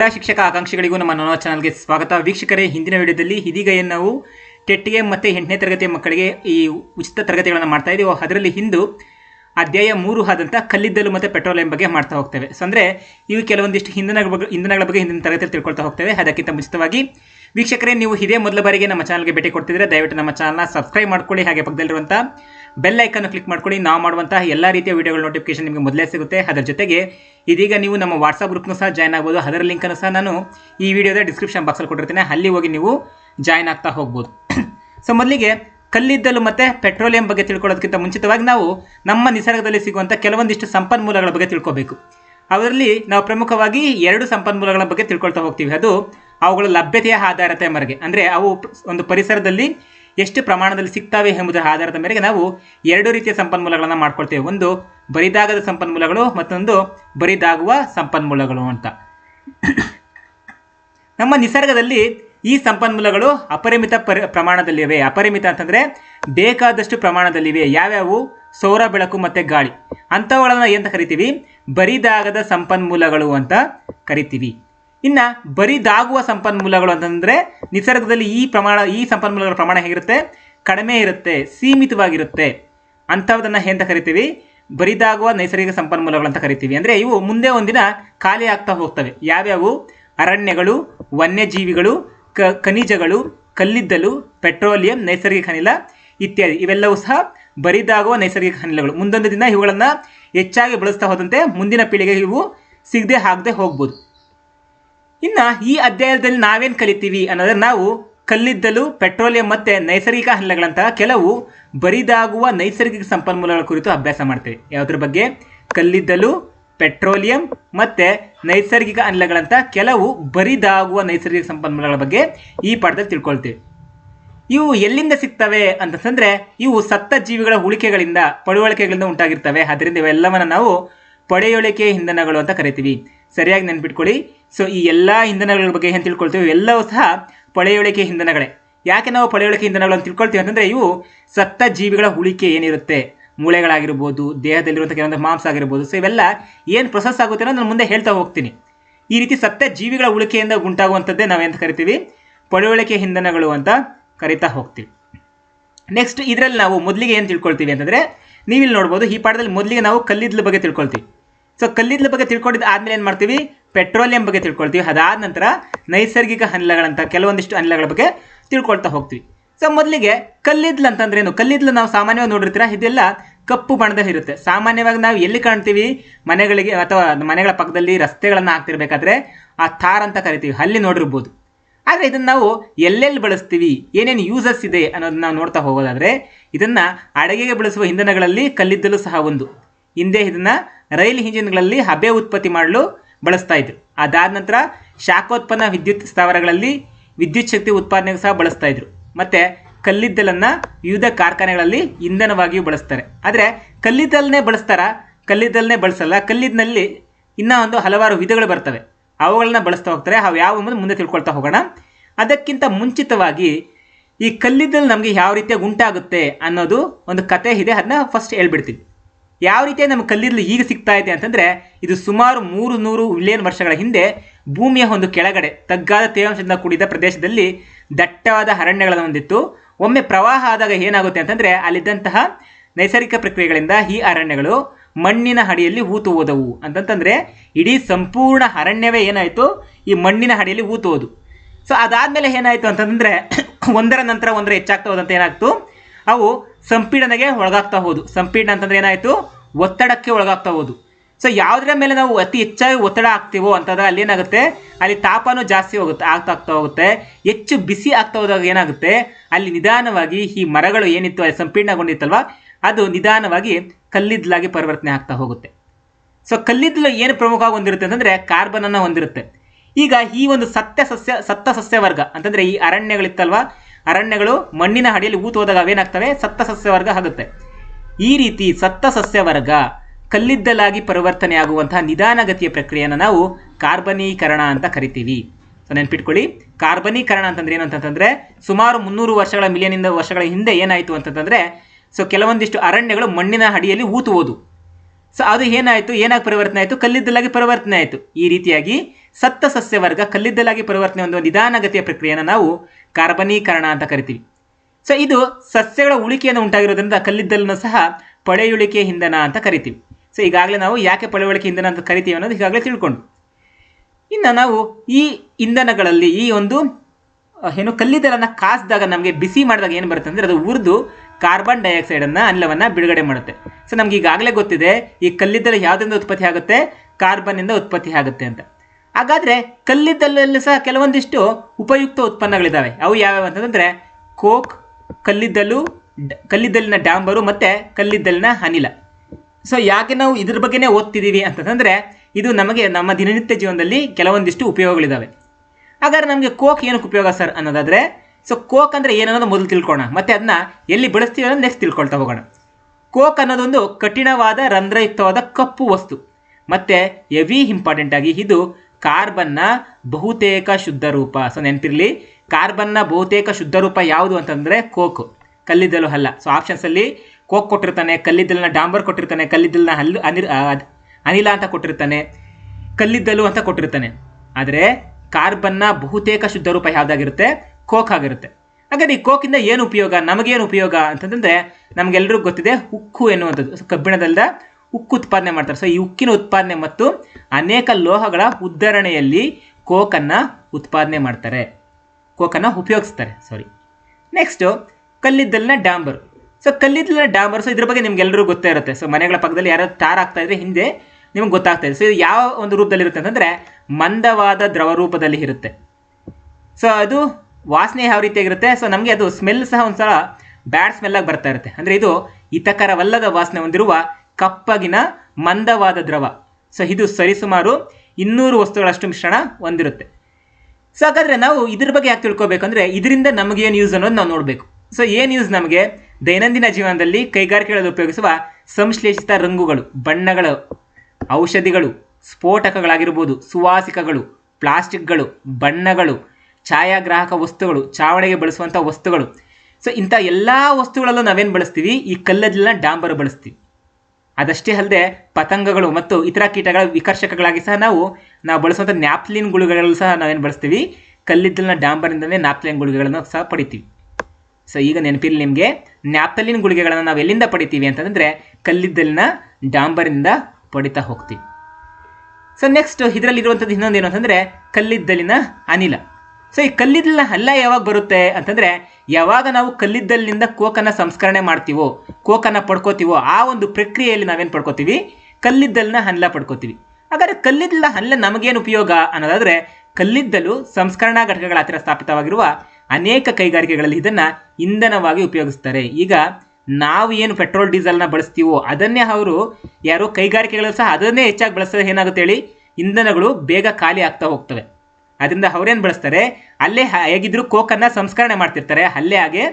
ಎಲ್ಲ ಶಿಕ್ಷಕ ಆಕಾಂಕ್ಷಿಗಳಿಗೂ ನಮ್ಮ ನನ್ನ ಚಾನಲ್ಗೆ ಸ್ವಾಗತ. ವೀಕ್ಷಕರೇ, ಹಿಂದಿನ ವಿಡಿಯೋದಲ್ಲಿ ಇದೀಗ ನಾವು ಟೆಟ್ಗೆ ಮತ್ತು ಎಂಟನೇ ತರಗತಿಯ ಮಕ್ಕಳಿಗೆ ಈ ಉಚಿತ ತರಗತಿಗಳನ್ನು ಮಾಡ್ತಾ ಇದ್ದೀವಿ ಅದರಲ್ಲಿ ಹಿಂದು ಅಧ್ಯಾಯ ಮೂರು ಆದಂಥ ಕಲ್ಲಿದ್ದಲು ಮತ್ತು ಪೆಟ್ರೋಲಿಯಂ ಬಗ್ಗೆ ಮಾಡ್ತಾ ಹೋಗ್ತೇವೆ. ಸೊ ಅಂದರೆ ಇವು ಕೆಲವೊಂದಿಷ್ಟು ಇಂಧನಗಳ ಬಗ್ಗೆ ಇಂಧನಗಳ ಬಗ್ಗೆ ಹಿಂದಿನ ತರಗತಿಯಲ್ಲಿ ತಿಳ್ಕೊಳ್ತಾ ಹೋಗ್ತೇವೆ. ಅದಕ್ಕಿಂತ ಮುಂಚಿತವಾಗಿ ವೀಕ್ಷಕರೇ, ನೀವು ಇದೇ ಮೊದಲ ಬಾರಿಗೆ ನಮ್ಮ ಚಾನಲ್ಗೆ ಭೇಟಿ ಕೊಡ್ತಿದ್ರೆ ದಯವಿಟ್ಟು ನಮ್ಮ ಚಾನಲ್ನ ಸಬ್ಸ್ಕ್ರೈಬ್ ಮಾಡ್ಕೊಳ್ಳಿ. ಹಾಗೆ ಪಕ್ಕದಲ್ಲಿರುವಂಥ ಬೆಲ್ ಐಕನ್ ಕ್ಲಿಕ್ ಮಾಡ್ಕೊಳ್ಳಿ. ನಾವು ಮಾಡುವಂತಹ ಎಲ್ಲ ರೀತಿಯ ವಿಡಿಯೋಗಳ ನೋಟಿಫಿಕೇಶನ್ ನಿಮಗೆ ಮೊದಲೇ ಸಿಗುತ್ತೆ. ಅದರ ಜೊತೆಗೆ ಇದೀಗ ನೀವು ನಮ್ಮ ವಾಟ್ಸಾಪ್ ಗ್ರೂಪ್ನೂ ಸಹ ಜಾಯ್ನ್ ಆಗ್ಬೋದು. ಅದರ ಲಿಂಕನ್ನು ಸಹ ನಾನು ಈ ವಿಡಿಯೋದ ಡಿಸ್ಕ್ರಿಪ್ಷನ್ ಬಾಕ್ಸಲ್ಲಿ ಕೊಟ್ಟಿರ್ತೀನಿ. ಅಲ್ಲಿ ಹೋಗಿ ನೀವು ಜಾಯ್ನ್ ಆಗ್ತಾ ಹೋಗ್ಬೋದು. ಸೊ ಮೊದಲಿಗೆ ಕಲ್ಲಿದ್ದಲು ಮತ್ತು ಪೆಟ್ರೋಲಿಯಂ ಬಗ್ಗೆ ತಿಳ್ಕೊಳ್ಳೋದಕ್ಕಿಂತ ಮುಂಚಿತವಾಗಿ ನಾವು ನಮ್ಮ ನಿಸರ್ಗದಲ್ಲಿ ಸಿಗುವಂಥ ಕೆಲವೊಂದಿಷ್ಟು ಸಂಪನ್ಮೂಲಗಳ ಬಗ್ಗೆ ತಿಳ್ಕೋಬೇಕು. ಅದರಲ್ಲಿ ನಾವು ಪ್ರಮುಖವಾಗಿ ಎರಡು ಸಂಪನ್ಮೂಲಗಳ ಬಗ್ಗೆ ತಿಳ್ಕೊಳ್ತಾ ಹೋಗ್ತೀವಿ. ಅದು ಅವುಗಳ ಲಭ್ಯತೆಯ ಆಧಾರತೆ ಮರಗೆ. ಅಂದರೆ ಅವು ಒಂದು ಪರಿಸರದಲ್ಲಿ ಎಷ್ಟು ಪ್ರಮಾಣದಲ್ಲಿ ಸಿಗ್ತವೆ ಎಂಬುದರ ಆಧಾರದ ಮೇರೆಗೆ ನಾವು ಎರಡು ರೀತಿಯ ಸಂಪನ್ಮೂಲಗಳನ್ನು ಮಾಡ್ಕೊಳ್ತೇವೆ. ಒಂದು ಬರಿದಾಗದ ಸಂಪನ್ಮೂಲಗಳು, ಮತ್ತೊಂದು ಬರಿದಾಗುವ ಸಂಪನ್ಮೂಲಗಳು ಅಂತ. ನಮ್ಮ ನಿಸರ್ಗದಲ್ಲಿ ಈ ಸಂಪನ್ಮೂಲಗಳು ಅಪರಿಮಿತ ಪರಿ, ಪ್ರಮಾಣದಲ್ಲಿವೆ. ಅಪರಿಮಿತ ಅಂತಂದರೆ ಬೇಕಾದಷ್ಟು ಪ್ರಮಾಣದಲ್ಲಿವೆ. ಯಾವ್ಯಾವು? ಸೌರ, ಬೆಳಕು ಮತ್ತು ಗಾಳಿ. ಅಂಥವುಗಳನ್ನು ಏನಂತ ಕರಿತೀವಿ? ಬರಿದಾಗದ ಸಂಪನ್ಮೂಲಗಳು ಅಂತ ಕರಿತೀವಿ. ಇನ್ನು ಬರಿದಾಗುವ ಸಂಪನ್ಮೂಲಗಳು ಅಂತಂದರೆ ನಿಸರ್ಗದಲ್ಲಿ ಈ ಪ್ರಮಾಣ, ಈ ಸಂಪನ್ಮೂಲಗಳ ಪ್ರಮಾಣ ಹೇಗಿರುತ್ತೆ? ಕಡಿಮೆ ಇರುತ್ತೆ, ಸೀಮಿತವಾಗಿರುತ್ತೆ ಅಂಥವುದನ್ನು ಎಂತ ಕರಿತೀವಿ? ಬರಿದಾಗುವ ನೈಸರ್ಗಿಕ ಸಂಪನ್ಮೂಲಗಳು ಅಂತ ಕರಿತೀವಿ. ಅಂದರೆ ಇವು ಮುಂದೆ ಒಂದಿನ ಖಾಲಿ ಆಗ್ತಾ ಹೋಗ್ತವೆ. ಯಾವ್ಯಾವು? ಅರಣ್ಯಗಳು, ವನ್ಯಜೀವಿಗಳು, ಕ, ಖನಿಜಗಳು, ಕಲ್ಲಿದ್ದಲು, ಪೆಟ್ರೋಲಿಯಂ, ನೈಸರ್ಗಿಕ ಅನಿಲ ಇತ್ಯಾದಿ. ಇವೆಲ್ಲವೂ ಸಹ ಬರಿದಾಗುವ ನೈಸರ್ಗಿಕ ಅನಿಲಗಳು ಮುಂದೊಂದು ದಿನ ಇವುಗಳನ್ನು ಹೆಚ್ಚಾಗಿ ಬಳಸ್ತಾ ಹೋದಂತೆ ಮುಂದಿನ ಪೀಳಿಗೆಗೆ ಇವು ಸಿಗದೆ ಆಗದೆ ಹೋಗ್ಬೋದು. ಇನ್ನು ಈ ಅಧ್ಯಾಯದಲ್ಲಿ ನಾವೇನು ಕಲಿತೀವಿ ಅನ್ನೋದ್ರೆ ನಾವು ಕಲ್ಲಿದ್ದಲು, ಪೆಟ್ರೋಲಿಯಂ ಮತ್ತು ನೈಸರ್ಗಿಕ ಅನಿಲಗಳಂತಹ ಕೆಲವು ಬರಿದಾಗುವ ನೈಸರ್ಗಿಕ ಸಂಪನ್ಮೂಲಗಳ ಕುರಿತು ಅಭ್ಯಾಸ ಮಾಡ್ತೇವೆ. ಯಾವುದ್ರ ಬಗ್ಗೆ? ಕಲ್ಲಿದ್ದಲು, ಪೆಟ್ರೋಲಿಯಂ ಮತ್ತು ನೈಸರ್ಗಿಕ ಅನಿಲಗಳಂಥ ಕೆಲವು ಬರಿದಾಗುವ ನೈಸರ್ಗಿಕ ಸಂಪನ್ಮೂಲಗಳ ಬಗ್ಗೆ ಈ ಪಾಠದಲ್ಲಿ ತಿಳ್ಕೊಳ್ತೀವಿ. ಇವು ಎಲ್ಲಿಂದ ಸಿಗ್ತವೆ ಅಂತಂದ್ರೆ ಇವು ಸತ್ತ ಜೀವಿಗಳ ಉಳಿಕೆಗಳಿಂದ ಪಳುವಳಿಕೆಗಳಿಂದ ಉಂಟಾಗಿರ್ತವೆ. ಅದರಿಂದ ಇವೆಲ್ಲವನ್ನು ನಾವು ಪಡೆಯುಳಿಕೆ ಇಂಧನಗಳು ಅಂತ ಕರಿತೀವಿ. ಸರಿಯಾಗಿ ನೆನ್ಪಿಟ್ಕೊಳ್ಳಿ. ಸೊ ಈ ಎಲ್ಲ ಇಂಧನಗಳ ಬಗ್ಗೆ ಏನು ತಿಳ್ಕೊಳ್ತೀವಿ? ಎಲ್ಲವೂ ಸಹ ಪಳೆಯೊಳಿಕೆ ಇಂಧನಗಳೇ. ಯಾಕೆ ನಾವು ಪಳೆಯೊಳಿಕೆ ಅಂತ ತಿಳ್ಕೊಳ್ತೀವಿ ಅಂತಂದರೆ ಇವು ಸತ್ತ ಜೀವಿಗಳ ಉಳಿಕೆ ಏನಿರುತ್ತೆ? ಮೂಳೆಗಳಾಗಿರ್ಬೋದು, ದೇಹದಲ್ಲಿರುವಂಥ ಕೆಲವೊಂದು ಮಾಂಸ ಆಗಿರ್ಬೋದು. ಸೊ ಇವೆಲ್ಲ ಏನು ಪ್ರೊಸೆಸ್ ಆಗುತ್ತೆ ಅನ್ನೋದು ನಾನು ಮುಂದೆ ಹೇಳ್ತಾ ಹೋಗ್ತೀನಿ. ಈ ರೀತಿ ಸತ್ತ ಜೀವಿಗಳ ಉಳಿಕೆಯಿಂದ ಉಂಟಾಗುವಂಥದ್ದೇ ನಾವೇಂತ ಕರಿತೀವಿ? ಪಳೆಯೊಳಿಕೆ ಇಂಧನಗಳು ಅಂತ ಕರಿತಾ ಹೋಗ್ತೀವಿ. ನೆಕ್ಸ್ಟ್ ಇದರಲ್ಲಿ ನಾವು ಮೊದಲಿಗೆ ಏನು ತಿಳ್ಕೊಳ್ತೀವಿ ಅಂತಂದರೆ, ನೀವಿಲ್ಲಿ ನೋಡ್ಬೋದು, ಈ ಪಾಠದಲ್ಲಿ ಮೊದಲಿಗೆ ನಾವು ಕಲ್ಲಿದ್ದಲ ಬಗ್ಗೆ ತಿಳ್ಕೊಳ್ತೀವಿ. ಸೊ ಕಲ್ಲಿದ್ದಲ ಬಗ್ಗೆ ತಿಳ್ಕೊಂಡಿದ್ದು ಆದ್ಮೇಲೆ ಏನು ಮಾಡ್ತೀವಿ? ಪೆಟ್ರೋಲಿಯಂ ಬಗ್ಗೆ ತಿಳ್ಕೊಳ್ತೀವಿ. ಅದಾದ ನಂತರ ನೈಸರ್ಗಿಕ ಅನಿಲಗಳಂತ ಕೆಲವೊಂದಿಷ್ಟು ಅನಿಲಗಳ ಬಗ್ಗೆ ತಿಳ್ಕೊಳ್ತಾ ಹೋಗ್ತೀವಿ. ಸೊ ಮೊದಲಿಗೆ ಕಲ್ಲಿದ್ದಲು ಅಂತಂದ್ರೆ ಏನು? ಕಲ್ಲಿದ್ದಲು ನಾವು ಸಾಮಾನ್ಯವಾಗಿ ನೋಡಿರ್ತೀರ? ಇದೆಲ್ಲ ಕಪ್ಪು ಬಣ್ಣದಲ್ಲಿ ಇರುತ್ತೆ. ಸಾಮಾನ್ಯವಾಗಿ ನಾವು ಎಲ್ಲಿ ಕಾಣ್ತೀವಿ? ಮನೆಗಳಿಗೆ ಅಥವಾ ಮನೆಗಳ ಪಕ್ಕದಲ್ಲಿ ರಸ್ತೆಗಳನ್ನು ಹಾಕ್ತಿರ್ಬೇಕಾದ್ರೆ ಆ ಥಾರ್ ಅಂತ ಕರಿತೀವಿ. ಅಲ್ಲಿ ನೋಡಿರ್ಬೋದು. ಆದರೆ ಇದನ್ನು ನಾವು ಎಲ್ಲೆಲ್ಲಿ ಬಳಸ್ತೀವಿ? ಏನೇನು ಯೂಸಸ್ ಇದೆ ಅನ್ನೋದನ್ನ ನಾವು ನೋಡ್ತಾ ಹೋಗೋದಾದರೆ ಇದನ್ನು ಅಡುಗೆಗೆ ಬಳಸುವ ಇಂಧನಗಳಲ್ಲಿ ಕಲ್ಲಿದ್ದಲು ಸಹ ಒಂದು. ಹಿಂದೆ ಇದನ್ನು ರೈಲ್ ಇಂಜಿನ್ಗಳಲ್ಲಿ ಹಬೆ ಉತ್ಪತ್ತಿ ಮಾಡಲು ಬಳಸ್ತಾ ಇದ್ರು. ಅದಾದ ನಂತರ ಶಾಖೋತ್ಪನ್ನ ವಿದ್ಯುತ್ ಸ್ಥಾವರಗಳಲ್ಲಿ ವಿದ್ಯುತ್ ಶಕ್ತಿ ಉತ್ಪಾದನೆಗೆ ಸಹ ಬಳಸ್ತಾ ಇದ್ರು. ಮತ್ತು ಕಲ್ಲಿದ್ದಲನ್ನು ವಿವಿಧ ಕಾರ್ಖಾನೆಗಳಲ್ಲಿ ಇಂಧನವಾಗಿಯೂ ಬಳಸ್ತಾರೆ. ಆದರೆ ಕಲ್ಲಿದ್ದಲನ್ನೇ ಬಳಸ್ತಾರ? ಕಲ್ಲಿದ್ದಲನ್ನೇ ಬಳಸಲ್ಲ. ಕಲ್ಲಿದ್ದಲ್ಲಿ ಇನ್ನೂ ಒಂದು ಹಲವಾರು ವಿಧಗಳು ಬರ್ತವೆ. ಅವುಗಳನ್ನ ಬಳಸ್ತಾ ಹೋಗ್ತಾರೆ. ಅವು ಯಾವ ಎಂಬುದು ಮುಂದೆ ತಿಳ್ಕೊಳ್ತಾ ಹೋಗೋಣ. ಅದಕ್ಕಿಂತ ಮುಂಚಿತವಾಗಿ ಈ ಕಲ್ಲಿದ್ದಲು ನಮಗೆ ಯಾವ ರೀತಿಯಾಗಿ ಉಂಟಾಗುತ್ತೆ ಅನ್ನೋದು ಒಂದು ಕತೆ ಇದೆ. ಅದನ್ನ ಫಸ್ಟ್ ಹೇಳ್ಬಿಡ್ತೀನಿ. ಯಾವ ರೀತಿ ನಮ್ಮ ಕಲ್ಲಿದ್ದಲು ಈಗ ಸಿಗ್ತಾ ಇದೆ ಅಂತಂದರೆ, ಇದು ಸುಮಾರು ಮೂರು ನೂರು ಮಿಲಿಯನ್ ವರ್ಷಗಳ ಹಿಂದೆ ಭೂಮಿಯ ಒಂದು ಕೆಳಗಡೆ, ತಗ್ಗಾದ ತೇವಾಂಶದಿಂದ ಕೂಡಿದ ಪ್ರದೇಶದಲ್ಲಿ ದಟ್ಟವಾದ ಅರಣ್ಯಗಳನ್ನು ಹೊಂದಿತ್ತು. ಒಮ್ಮೆ ಪ್ರವಾಹ ಆದಾಗ ಏನಾಗುತ್ತೆ ಅಂತಂದರೆ, ಅಲ್ಲಿದ್ದಂತಹ ನೈಸರ್ಗಿಕ ಪ್ರಕ್ರಿಯೆಗಳಿಂದ ಈ ಅರಣ್ಯಗಳು ಮಣ್ಣಿನ ಅಡಿಯಲ್ಲಿ ಹೂತು ಹೋದವು ಅಂತಂತಂದರೆ, ಇಡೀ ಸಂಪೂರ್ಣ ಅರಣ್ಯವೇ ಏನಾಯಿತು? ಈ ಮಣ್ಣಿನ ಅಡಿಯಲ್ಲಿ ಹೂತು ಹೋದು ಸೊ ಅದಾದಮೇಲೆ ಏನಾಯಿತು ಅಂತಂದರೆ, ಒಂದರ ನಂತರ ಒಂದರ ಹೆಚ್ಚಾಗ್ತಾ ಹೋದಂತೆ ಏನಾಗ್ತು? ಅವು ಸಂಪೀಡನೆಗೆ ಒಳಗಾಗ್ತಾ ಹೋದು. ಸಂಪೀಡನ ಅಂತಂದ್ರೆ ಏನಾಯಿತು? ಒತ್ತಡಕ್ಕೆ ಒಳಗಾಗ್ತಾ ಹೋದು. ಸೊ ಯಾವುದರ ಮೇಲೆ ನಾವು ಅತಿ ಹೆಚ್ಚಾಗಿ ಒತ್ತಡ ಆಗ್ತೀವೋ ಅಂತಂದ್ರೆ ಅಲ್ಲಿ ಏನಾಗುತ್ತೆ? ಅಲ್ಲಿ ತಾಪನೂ ಜಾಸ್ತಿ ಹೋಗುತ್ತೆ, ಆಗ್ತಾ ಆಗ್ತಾ ಹೋಗುತ್ತೆ. ಹೆಚ್ಚು ಬಿಸಿ ಆಗ್ತಾ ಹೋದಾಗ ಏನಾಗುತ್ತೆ? ಅಲ್ಲಿ ನಿಧಾನವಾಗಿ ಈ ಮರಗಳು ಏನಿತ್ತು, ಅಲ್ಲಿ ಸಂಪೀರ್ಣಗೊಂಡಿತ್ತಲ್ವ? ಅದು ನಿಧಾನವಾಗಿ ಕಲ್ಲಿದ್ದಲಾಗಿ ಪರಿವರ್ತನೆ ಆಗ್ತಾ ಹೋಗುತ್ತೆ. ಸೊ ಕಲ್ಲಿದ್ದಲು ಏನು ಪ್ರಮುಖವಾಗಿ ಹೊಂದಿರುತ್ತೆ ಅಂತಂದರೆ ಕಾರ್ಬನನ್ನು ಹೊಂದಿರುತ್ತೆ. ಈಗ ಈ ಒಂದು ಸತ್ಯ ಸಸ್ಯ, ಸತ್ತ ಸಸ್ಯ ವರ್ಗ ಅಂತಂದರೆ ಈ ಅರಣ್ಯಗಳಿತ್ತಲ್ವ? ಅರಣ್ಯಗಳು ಮಣ್ಣಿನ ಅಡಿಯಲ್ಲಿ ಊತು ಹೋದಾಗ ಅವೇನಾಗ್ತವೆ ಸತ್ತ ಸಸ್ಯವರ್ಗ ಆಗುತ್ತೆ. ಈ ರೀತಿ ಸತ್ತ ಸಸ್ಯವರ್ಗ ಕಲ್ಲಿದ್ದಲಾಗಿ ಪರಿವರ್ತನೆಯಾಗುವಂತಹ ನಿಧಾನಗತಿಯ ಪ್ರಕ್ರಿಯೆಯನ್ನು ನಾವು ಕಾರ್ಬನೀಕರಣ ಅಂತ ಕರಿತೀವಿ. ಸೊ, ನೆನ್ಪಿಟ್ಕೊಳ್ಳಿ. ಕಾರ್ಬನೀಕರಣ ಅಂತಂದ್ರೆ ಏನು ಸುಮಾರು ಮುನ್ನೂರು ವರ್ಷಗಳ ಮಿಲಿಯನಿಂದ ವರ್ಷಗಳ ಹಿಂದೆ ಏನಾಯಿತು ಅಂತಂದ್ರೆ ಸೊ, ಕೆಲವೊಂದಿಷ್ಟು ಅರಣ್ಯಗಳು ಮಣ್ಣಿನ ಅಡಿಯಲ್ಲಿ ಹೂತುವುದು ಹೋದು ಸೊ, ಅದು ಏನಾಯಿತು? ಏನಾಗಿ ಪರಿವರ್ತನೆ ಆಯಿತು? ಕಲ್ಲಿದ್ದಲಾಗಿ ಪರಿವರ್ತನೆ ಆಯಿತು. ಈ ರೀತಿಯಾಗಿ ಸತ್ತ ಸಸ್ಯವರ್ಗ ಕಲ್ಲಿದ್ದಲಾಗಿ ಪರಿವರ್ತನೆ ಹೊಂದುವ ನಿಧಾನಗತಿಯ ಪ್ರಕ್ರಿಯೆಯನ್ನು ನಾವು ಕಾರ್ಬನೀಕರಣ ಅಂತ ಕರಿತೀವಿ. ಸೊ ಇದು ಸಸ್ಯಗಳ ಉಳಿಕೆಯನ್ನು ಉಂಟಾಗಿರೋದ್ರಿಂದ ಕಲ್ಲಿದ್ದಲನ್ನು ಸಹ ಪಳೆಯುಳಿಕೆ ಇಂಧನ ಅಂತ ಕರಿತೀವಿ. ಸೊ ಈಗಾಗಲೇ ನಾವು ಯಾಕೆ ಪಳೆಯುಳಿಕೆ ಇಂಧನ ಅಂತ ಕರಿತೀವಿ ಅನ್ನೋದು ಈಗಾಗಲೇ ತಿಳ್ಕೊಂಡು. ಇನ್ನು ನಾವು ಈ ಇಂಧನಗಳಲ್ಲಿ ಈ ಒಂದು ಏನು ಕಲ್ಲಿದ್ದಲನ್ನು ಕಾಸಿದಾಗ ನಮಗೆ ಬಿಸಿ ಮಾಡಿದಾಗ ಏನು ಬರುತ್ತೆ ಅಂದರೆ ಅದು ಉರಿದು ಕಾರ್ಬನ್ ಡೈಆಕ್ಸೈಡನ್ನು ಅನಿಲವನ್ನು ಬಿಡುಗಡೆ ಮಾಡುತ್ತೆ. ಸೊ ನಮ್ಗೆ ಈಗಾಗಲೇ ಗೊತ್ತಿದೆ ಈ ಕಲ್ಲಿದ್ದಲು ಯಾವುದರಿಂದ ಉತ್ಪತ್ತಿ ಆಗುತ್ತೆ ಕಾರ್ಬನ್ನಿಂದ ಉತ್ಪತ್ತಿ ಆಗುತ್ತೆ ಅಂತ. ಹಾಗಾದರೆ ಕಲ್ಲಿದ್ದಲಲ್ಲಿ ಸಹ ಕೆಲವೊಂದಿಷ್ಟು ಉಪಯುಕ್ತ ಉತ್ಪನ್ನಗಳಿದ್ದಾವೆ. ಅವು ಯಾವ್ಯಾವ ಅಂತಂದರೆ ಕೋಕ್ ಕಲ್ಲಿದ್ದಲು ಕಲ್ಲಿದ್ದಲಿನ ಡಾಂಬರು ಮತ್ತು ಕಲ್ಲಿದ್ದಲಿನ ಅನಿಲ. ಸೊ ಯಾಕೆ ನಾವು ಇದ್ರ ಬಗ್ಗೆನೇ ಓದ್ತಿದ್ದೀವಿ ಅಂತಂದರೆ ಇದು ನಮಗೆ ನಮ್ಮ ದಿನನಿತ್ಯ ಜೀವನದಲ್ಲಿ ಕೆಲವೊಂದಿಷ್ಟು ಉಪಯೋಗಗಳಿದ್ದಾವೆ. ಹಾಗಾದ್ರೆ ನಮಗೆ ಕೋಕ್ ಏನಕ್ಕೆ ಉಪಯೋಗ ಸರ್ ಅನ್ನೋದಾದರೆ ಸೊ ಕೋಕ್ ಅಂದರೆ ಏನನ್ನೋದು ಮೊದಲು ತಿಳ್ಕೊಳ್ಳೋಣ. ಮತ್ತು ಅದನ್ನ ಎಲ್ಲಿ ಬಳಸ್ತೀವಿ ಅನ್ನೋದು ನೆಕ್ಸ್ಟ್ ತಿಳ್ಕೊಳ್ತಾ ಹೋಗೋಣ. ಕೋಕ್ ಅನ್ನೋದೊಂದು ಕಠಿಣವಾದ ರಂಧ್ರಯುಕ್ತವಾದ ಕಪ್ಪು ವಸ್ತು. ಮತ್ತು ಎವಿ ಇಂಪಾರ್ಟೆಂಟ್ ಆಗಿ ಇದು ಕಾರ್ಬನ್ನ ಬಹುತೇಕ ಶುದ್ಧ ರೂಪ. ಸೊ ನೆನಪಿರಲಿ, ಕಾರ್ಬನ್ನ ಬಹುತೇಕ ಶುದ್ಧ ರೂಪ ಯಾವುದು ಅಂತಂದರೆ ಕೋಕ್, ಕಲ್ಲಿದ್ದಲು ಅಲ್ಲ ಸೊ ಆಪ್ಷನ್ಸಲ್ಲಿ ಕೋಕ್ ಕೊಟ್ಟಿರ್ತಾನೆ, ಕಲ್ಲಿದ್ದಲನ್ನ ಡಾಂಬರ್ ಕೊಟ್ಟಿರ್ತಾನೆ, ಕಲ್ಲಿದ್ದಲನ್ನ ಹಲ್ಲು ಅನಿಲ್ ಅನಿಲ ಅಂತ ಕೊಟ್ಟಿರ್ತಾನೆ, ಕಲ್ಲಿದ್ದಲು ಅಂತ ಕೊಟ್ಟಿರ್ತಾನೆ. ಆದರೆ ಕಾರ್ಬನ್ನ ಬಹುತೇಕ ಶುದ್ಧ ರೂಪ ಯಾವುದಾಗಿರುತ್ತೆ? ಕೋಕ್ ಆಗಿರುತ್ತೆ. ಹಾಗಾದ್ರೆ ಈ ಕೋಕಿಂದ ಏನು ಉಪಯೋಗ? ನಮಗೇನು ಉಪಯೋಗ ಅಂತಂದ್ರೆ ನಮಗೆಲ್ಲರಿಗೂ ಗೊತ್ತಿದೆ, ಉಕ್ಕು ಎನ್ನುವಂಥದ್ದು. ಸೊ ಕಬ್ಬಿಣದಲ್ದ ಉಕ್ಕು ಉತ್ಪಾದನೆ ಮಾಡ್ತಾರೆ. ಸೊ ಈ ಉಕ್ಕಿನ ಉತ್ಪಾದನೆ ಮತ್ತು ಅನೇಕ ಲೋಹಗಳ ಉದ್ಧರಣೆಯಲ್ಲಿ ಕೋಕನ್ನು ಉತ್ಪಾದನೆ ಮಾಡ್ತಾರೆ. ಕೋಕನ್ನು ಉಪಯೋಗಿಸ್ತಾರೆ. ಸಾರಿ ನೆಕ್ಸ್ಟು ಕಲ್ಲಿದ್ದಲಿನ ಡಾಂಬರ್. ಸೊ ಕಲ್ಲಿದ್ದಲಿನ ಡಾಂಬರ್ ಸೊ ಇದ್ರ ಬಗ್ಗೆ ನಿಮ್ಗೆಲ್ಲರೂ ಗೊತ್ತೇ ಇರುತ್ತೆ. ಸೊ ಮನೆಗಳ ಪಕ್ಕದಲ್ಲಿ ಯಾರೋ ಟಾರ್ ಆಗ್ತಾ ಇದ್ರೆ ಹಿಂದೆ ನಿಮ್ಗೆ ಗೊತ್ತಾಗ್ತಾ ಇದೆ. ಸೊ ಇದು ಯಾವ ಒಂದು ರೂಪದಲ್ಲಿ ಇರುತ್ತೆ ಅಂತಂದರೆ ಮಂದವಾದ ದ್ರವ ರೂಪದಲ್ಲಿ ಇರುತ್ತೆ. ಸೊ ಅದು ವಾಸನೆ ಯಾವ ರೀತಿಯಾಗಿರುತ್ತೆ? ಸೊ ನಮಗೆ ಅದು ಸ್ಮೆಲ್ ಸಹ ಒಂದ್ಸಲ ಬ್ಯಾಡ್ ಸ್ಮೆಲ್ಲಾಗಿ ಬರ್ತಾ ಇರುತ್ತೆ. ಅಂದರೆ ಇದು ಹಿತಕರವಲ್ಲದ ವಾಸನೆ ಹೊಂದಿರುವ ಕಪ್ಪಗಿನ ಮಂದವಾದ ದ್ರವ. ಸೊ ಇದು ಸರಿಸುಮಾರು ಇನ್ನೂರು ವಸ್ತುಗಳಷ್ಟು ಮಿಶ್ರಣ ಹೊಂದಿರುತ್ತೆ. ಸೊ ಹಾಗಾದರೆ ನಾವು ಇದ್ರ ಬಗ್ಗೆ ಯಾಕೆ ತಿಳ್ಕೊಬೇಕಂದ್ರೆ ಇದರಿಂದ ನಮಗೇನು ಯೂಸ್ ಅನ್ನೋದು ನಾವು ನೋಡಬೇಕು. ಸೊ ಏನು ಯೂಸ್ ನಮಗೆ? ದೈನಂದಿನ ಜೀವನದಲ್ಲಿ ಕೈಗಾರಿಕೆಗಳಲ್ಲಿ ಉಪಯೋಗಿಸುವ ಸಂಶ್ಲೇಷಿತ ರಂಗುಗಳು, ಬಣ್ಣಗಳು, ಔಷಧಿಗಳು, ಸ್ಫೋಟಕಗಳಾಗಿರ್ಬೋದು, ಸುವಾಸಿಕಗಳು, ಪ್ಲಾಸ್ಟಿಕ್ಗಳು, ಬಣ್ಣಗಳು, ಛಾಯಾಗ್ರಾಹಕ ವಸ್ತುಗಳು ಚಾವಣಿಗೆ ಬಳಸುವಂಥ ವಸ್ತುಗಳು. ಸೊ ಇಂಥ ಎಲ್ಲ ವಸ್ತುಗಳಲ್ಲೂ ನಾವೇನು ಬಳಸ್ತೀವಿ? ಈ ಕಲ್ಲದೆಲ್ಲ ಡಾಂಬರು ಬಳಸ್ತೀವಿ. ಅದಷ್ಟೇ ಅಲ್ಲದೆ ಪತಂಗಗಳು ಮತ್ತು ಇತರ ಕೀಟಗಳ ವಿಕರ್ಷಕಗಳಾಗಿ ಸಹ ನಾವು ನಾವು ಬಳಸುವಂಥ ನ್ಯಾಪ್ಲಿನ್ ಗುಳಿಗೆಗಳು ಸಹ ನಾವೇನು ಬಳಸ್ತೀವಿ? ಕಲ್ಲಿದ್ದಲಿನ ಡಾಂಬರಿಂದಲೇ ನ್ಯಾಪ್ಲಿನ್ ಗುಳಿಗೆಗಳನ್ನು ಸಹ ಪಡಿತೀವಿ. ಸೊ ಈಗ ನೆನಪಿರಲಿ ನಿಮಗೆ ನ್ಯಾಪ್ತಲಿನ್ ಗುಳಿಗೆಗಳನ್ನು ನಾವು ಎಲ್ಲಿಂದ ಪಡಿತೀವಿ ಅಂತಂದರೆ ಕಲ್ಲಿದ್ದಲಿನ ಡಾಂಬರಿಂದ ಪಡಿತಾ ಹೋಗ್ತೀವಿ. ಸೊ ನೆಕ್ಸ್ಟ್ ಇದರಲ್ಲಿರುವಂಥದ್ದು ಇನ್ನೊಂದು ಏನು ಅಂತಂದರೆ ಕಲ್ಲಿದ್ದಲಿನ ಅನಿಲ. ಸೊ ಈ ಕಲ್ಲಿದ್ದಲಿನ ಹಲ್ಲ ಯಾವಾಗ ಬರುತ್ತೆ ಅಂತಂದರೆ, ಯಾವಾಗ ನಾವು ಕಲ್ಲಿದ್ದಲ್ಲಿನಿಂದ ಕೋಕನ್ನು ಸಂಸ್ಕರಣೆ ಮಾಡ್ತೀವೋ ಕೋಕನ್ನು ಪಡ್ಕೋತೀವೋ, ಆ ಒಂದು ಪ್ರಕ್ರಿಯೆಯಲ್ಲಿ ನಾವೇನು ಪಡ್ಕೋತೀವಿ? ಕಲ್ಲಿದ್ದಲಿನ ಹಲ್ಲ ಪಡ್ಕೋತೀವಿ. ಹಾಗಾದರೆ ಕಲ್ಲಿದ್ದಲ ಹಲ್ಲ ನಮಗೇನು ಉಪಯೋಗ ಅನ್ನೋದಾದರೆ, ಕಲ್ಲಿದ್ದಲು ಸಂಸ್ಕರಣಾ ಘಟಕಗಳ ಹತ್ತಿರ ಸ್ಥಾಪಿತವಾಗಿರುವ ಅನೇಕ ಕೈಗಾರಿಕೆಗಳಲ್ಲಿ ಇದನ್ನು ಇಂಧನವಾಗಿ ಉಪಯೋಗಿಸ್ತಾರೆ. ಈಗ ನಾವು ಏನು ಪೆಟ್ರೋಲ್, ಡೀಸೆಲ್ನ ಬಳಸ್ತೀವೋ, ಅದನ್ನೇ ಅವರು ಯಾರೋ ಕೈಗಾರಿಕೆಗಳು ಸಹ ಅದನ್ನೇ ಹೆಚ್ಚಾಗಿ ಬಳಸೋದು ಏನಾಗುತ್ತೆ ಹೇಳಿ? ಇಂಧನಗಳು ಬೇಗ ಖಾಲಿ ಆಗ್ತಾ ಹೋಗ್ತವೆ. ಅದರಿಂದ ಅವ್ರೇನು ಬಳಸ್ತಾರೆ? ಅಲ್ಲೇ ಹೇಗಿದ್ರು ಕೋಕನ್ನು ಸಂಸ್ಕರಣೆ ಮಾಡ್ತಿರ್ತಾರೆ. ಅಲ್ಲೇ ಹಾಗೆ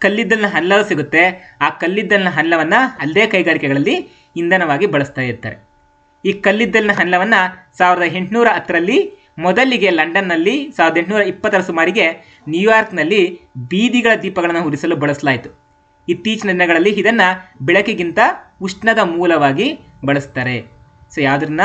ಕಲ್ಲಿದ್ದಲಿನ ಹಲ್ಲ ಸಿಗುತ್ತೆ. ಆ ಕಲ್ಲಿದ್ದಲಿನ ಹಲ್ಲವನ್ನು ಅಲ್ಲದೇ ಕೈಗಾರಿಕೆಗಳಲ್ಲಿ ಇಂಧನವಾಗಿ ಬಳಸ್ತಾ ಇರ್ತಾರೆ. ಈ ಕಲ್ಲಿದ್ದಲಿನ ಹಲ್ಲವನ್ನು ಸಾವಿರದ ಎಂಟುನೂರ ಹತ್ತರಲ್ಲಿ ಮೊದಲಿಗೆ ಲಂಡನ್ನಲ್ಲಿ ಸಾವಿರದ ಎಂಟುನೂರ ಇಪ್ಪತ್ತರ ಸುಮಾರಿಗೆ ನ್ಯೂಯಾರ್ಕ್ನಲ್ಲಿ ಬೀದಿಗಳ ದೀಪಗಳನ್ನು ಉರಿಸಲು ಬಳಸಲಾಯಿತು. ಇತ್ತೀಚಿನ ದಿನಗಳಲ್ಲಿ ಇದನ್ನು ಬೆಳಕಿಗಿಂತ ಉಷ್ಣದ ಮೂಲವಾಗಿ ಬಳಸ್ತಾರೆ. ಸೊ ಯಾವುದನ್ನ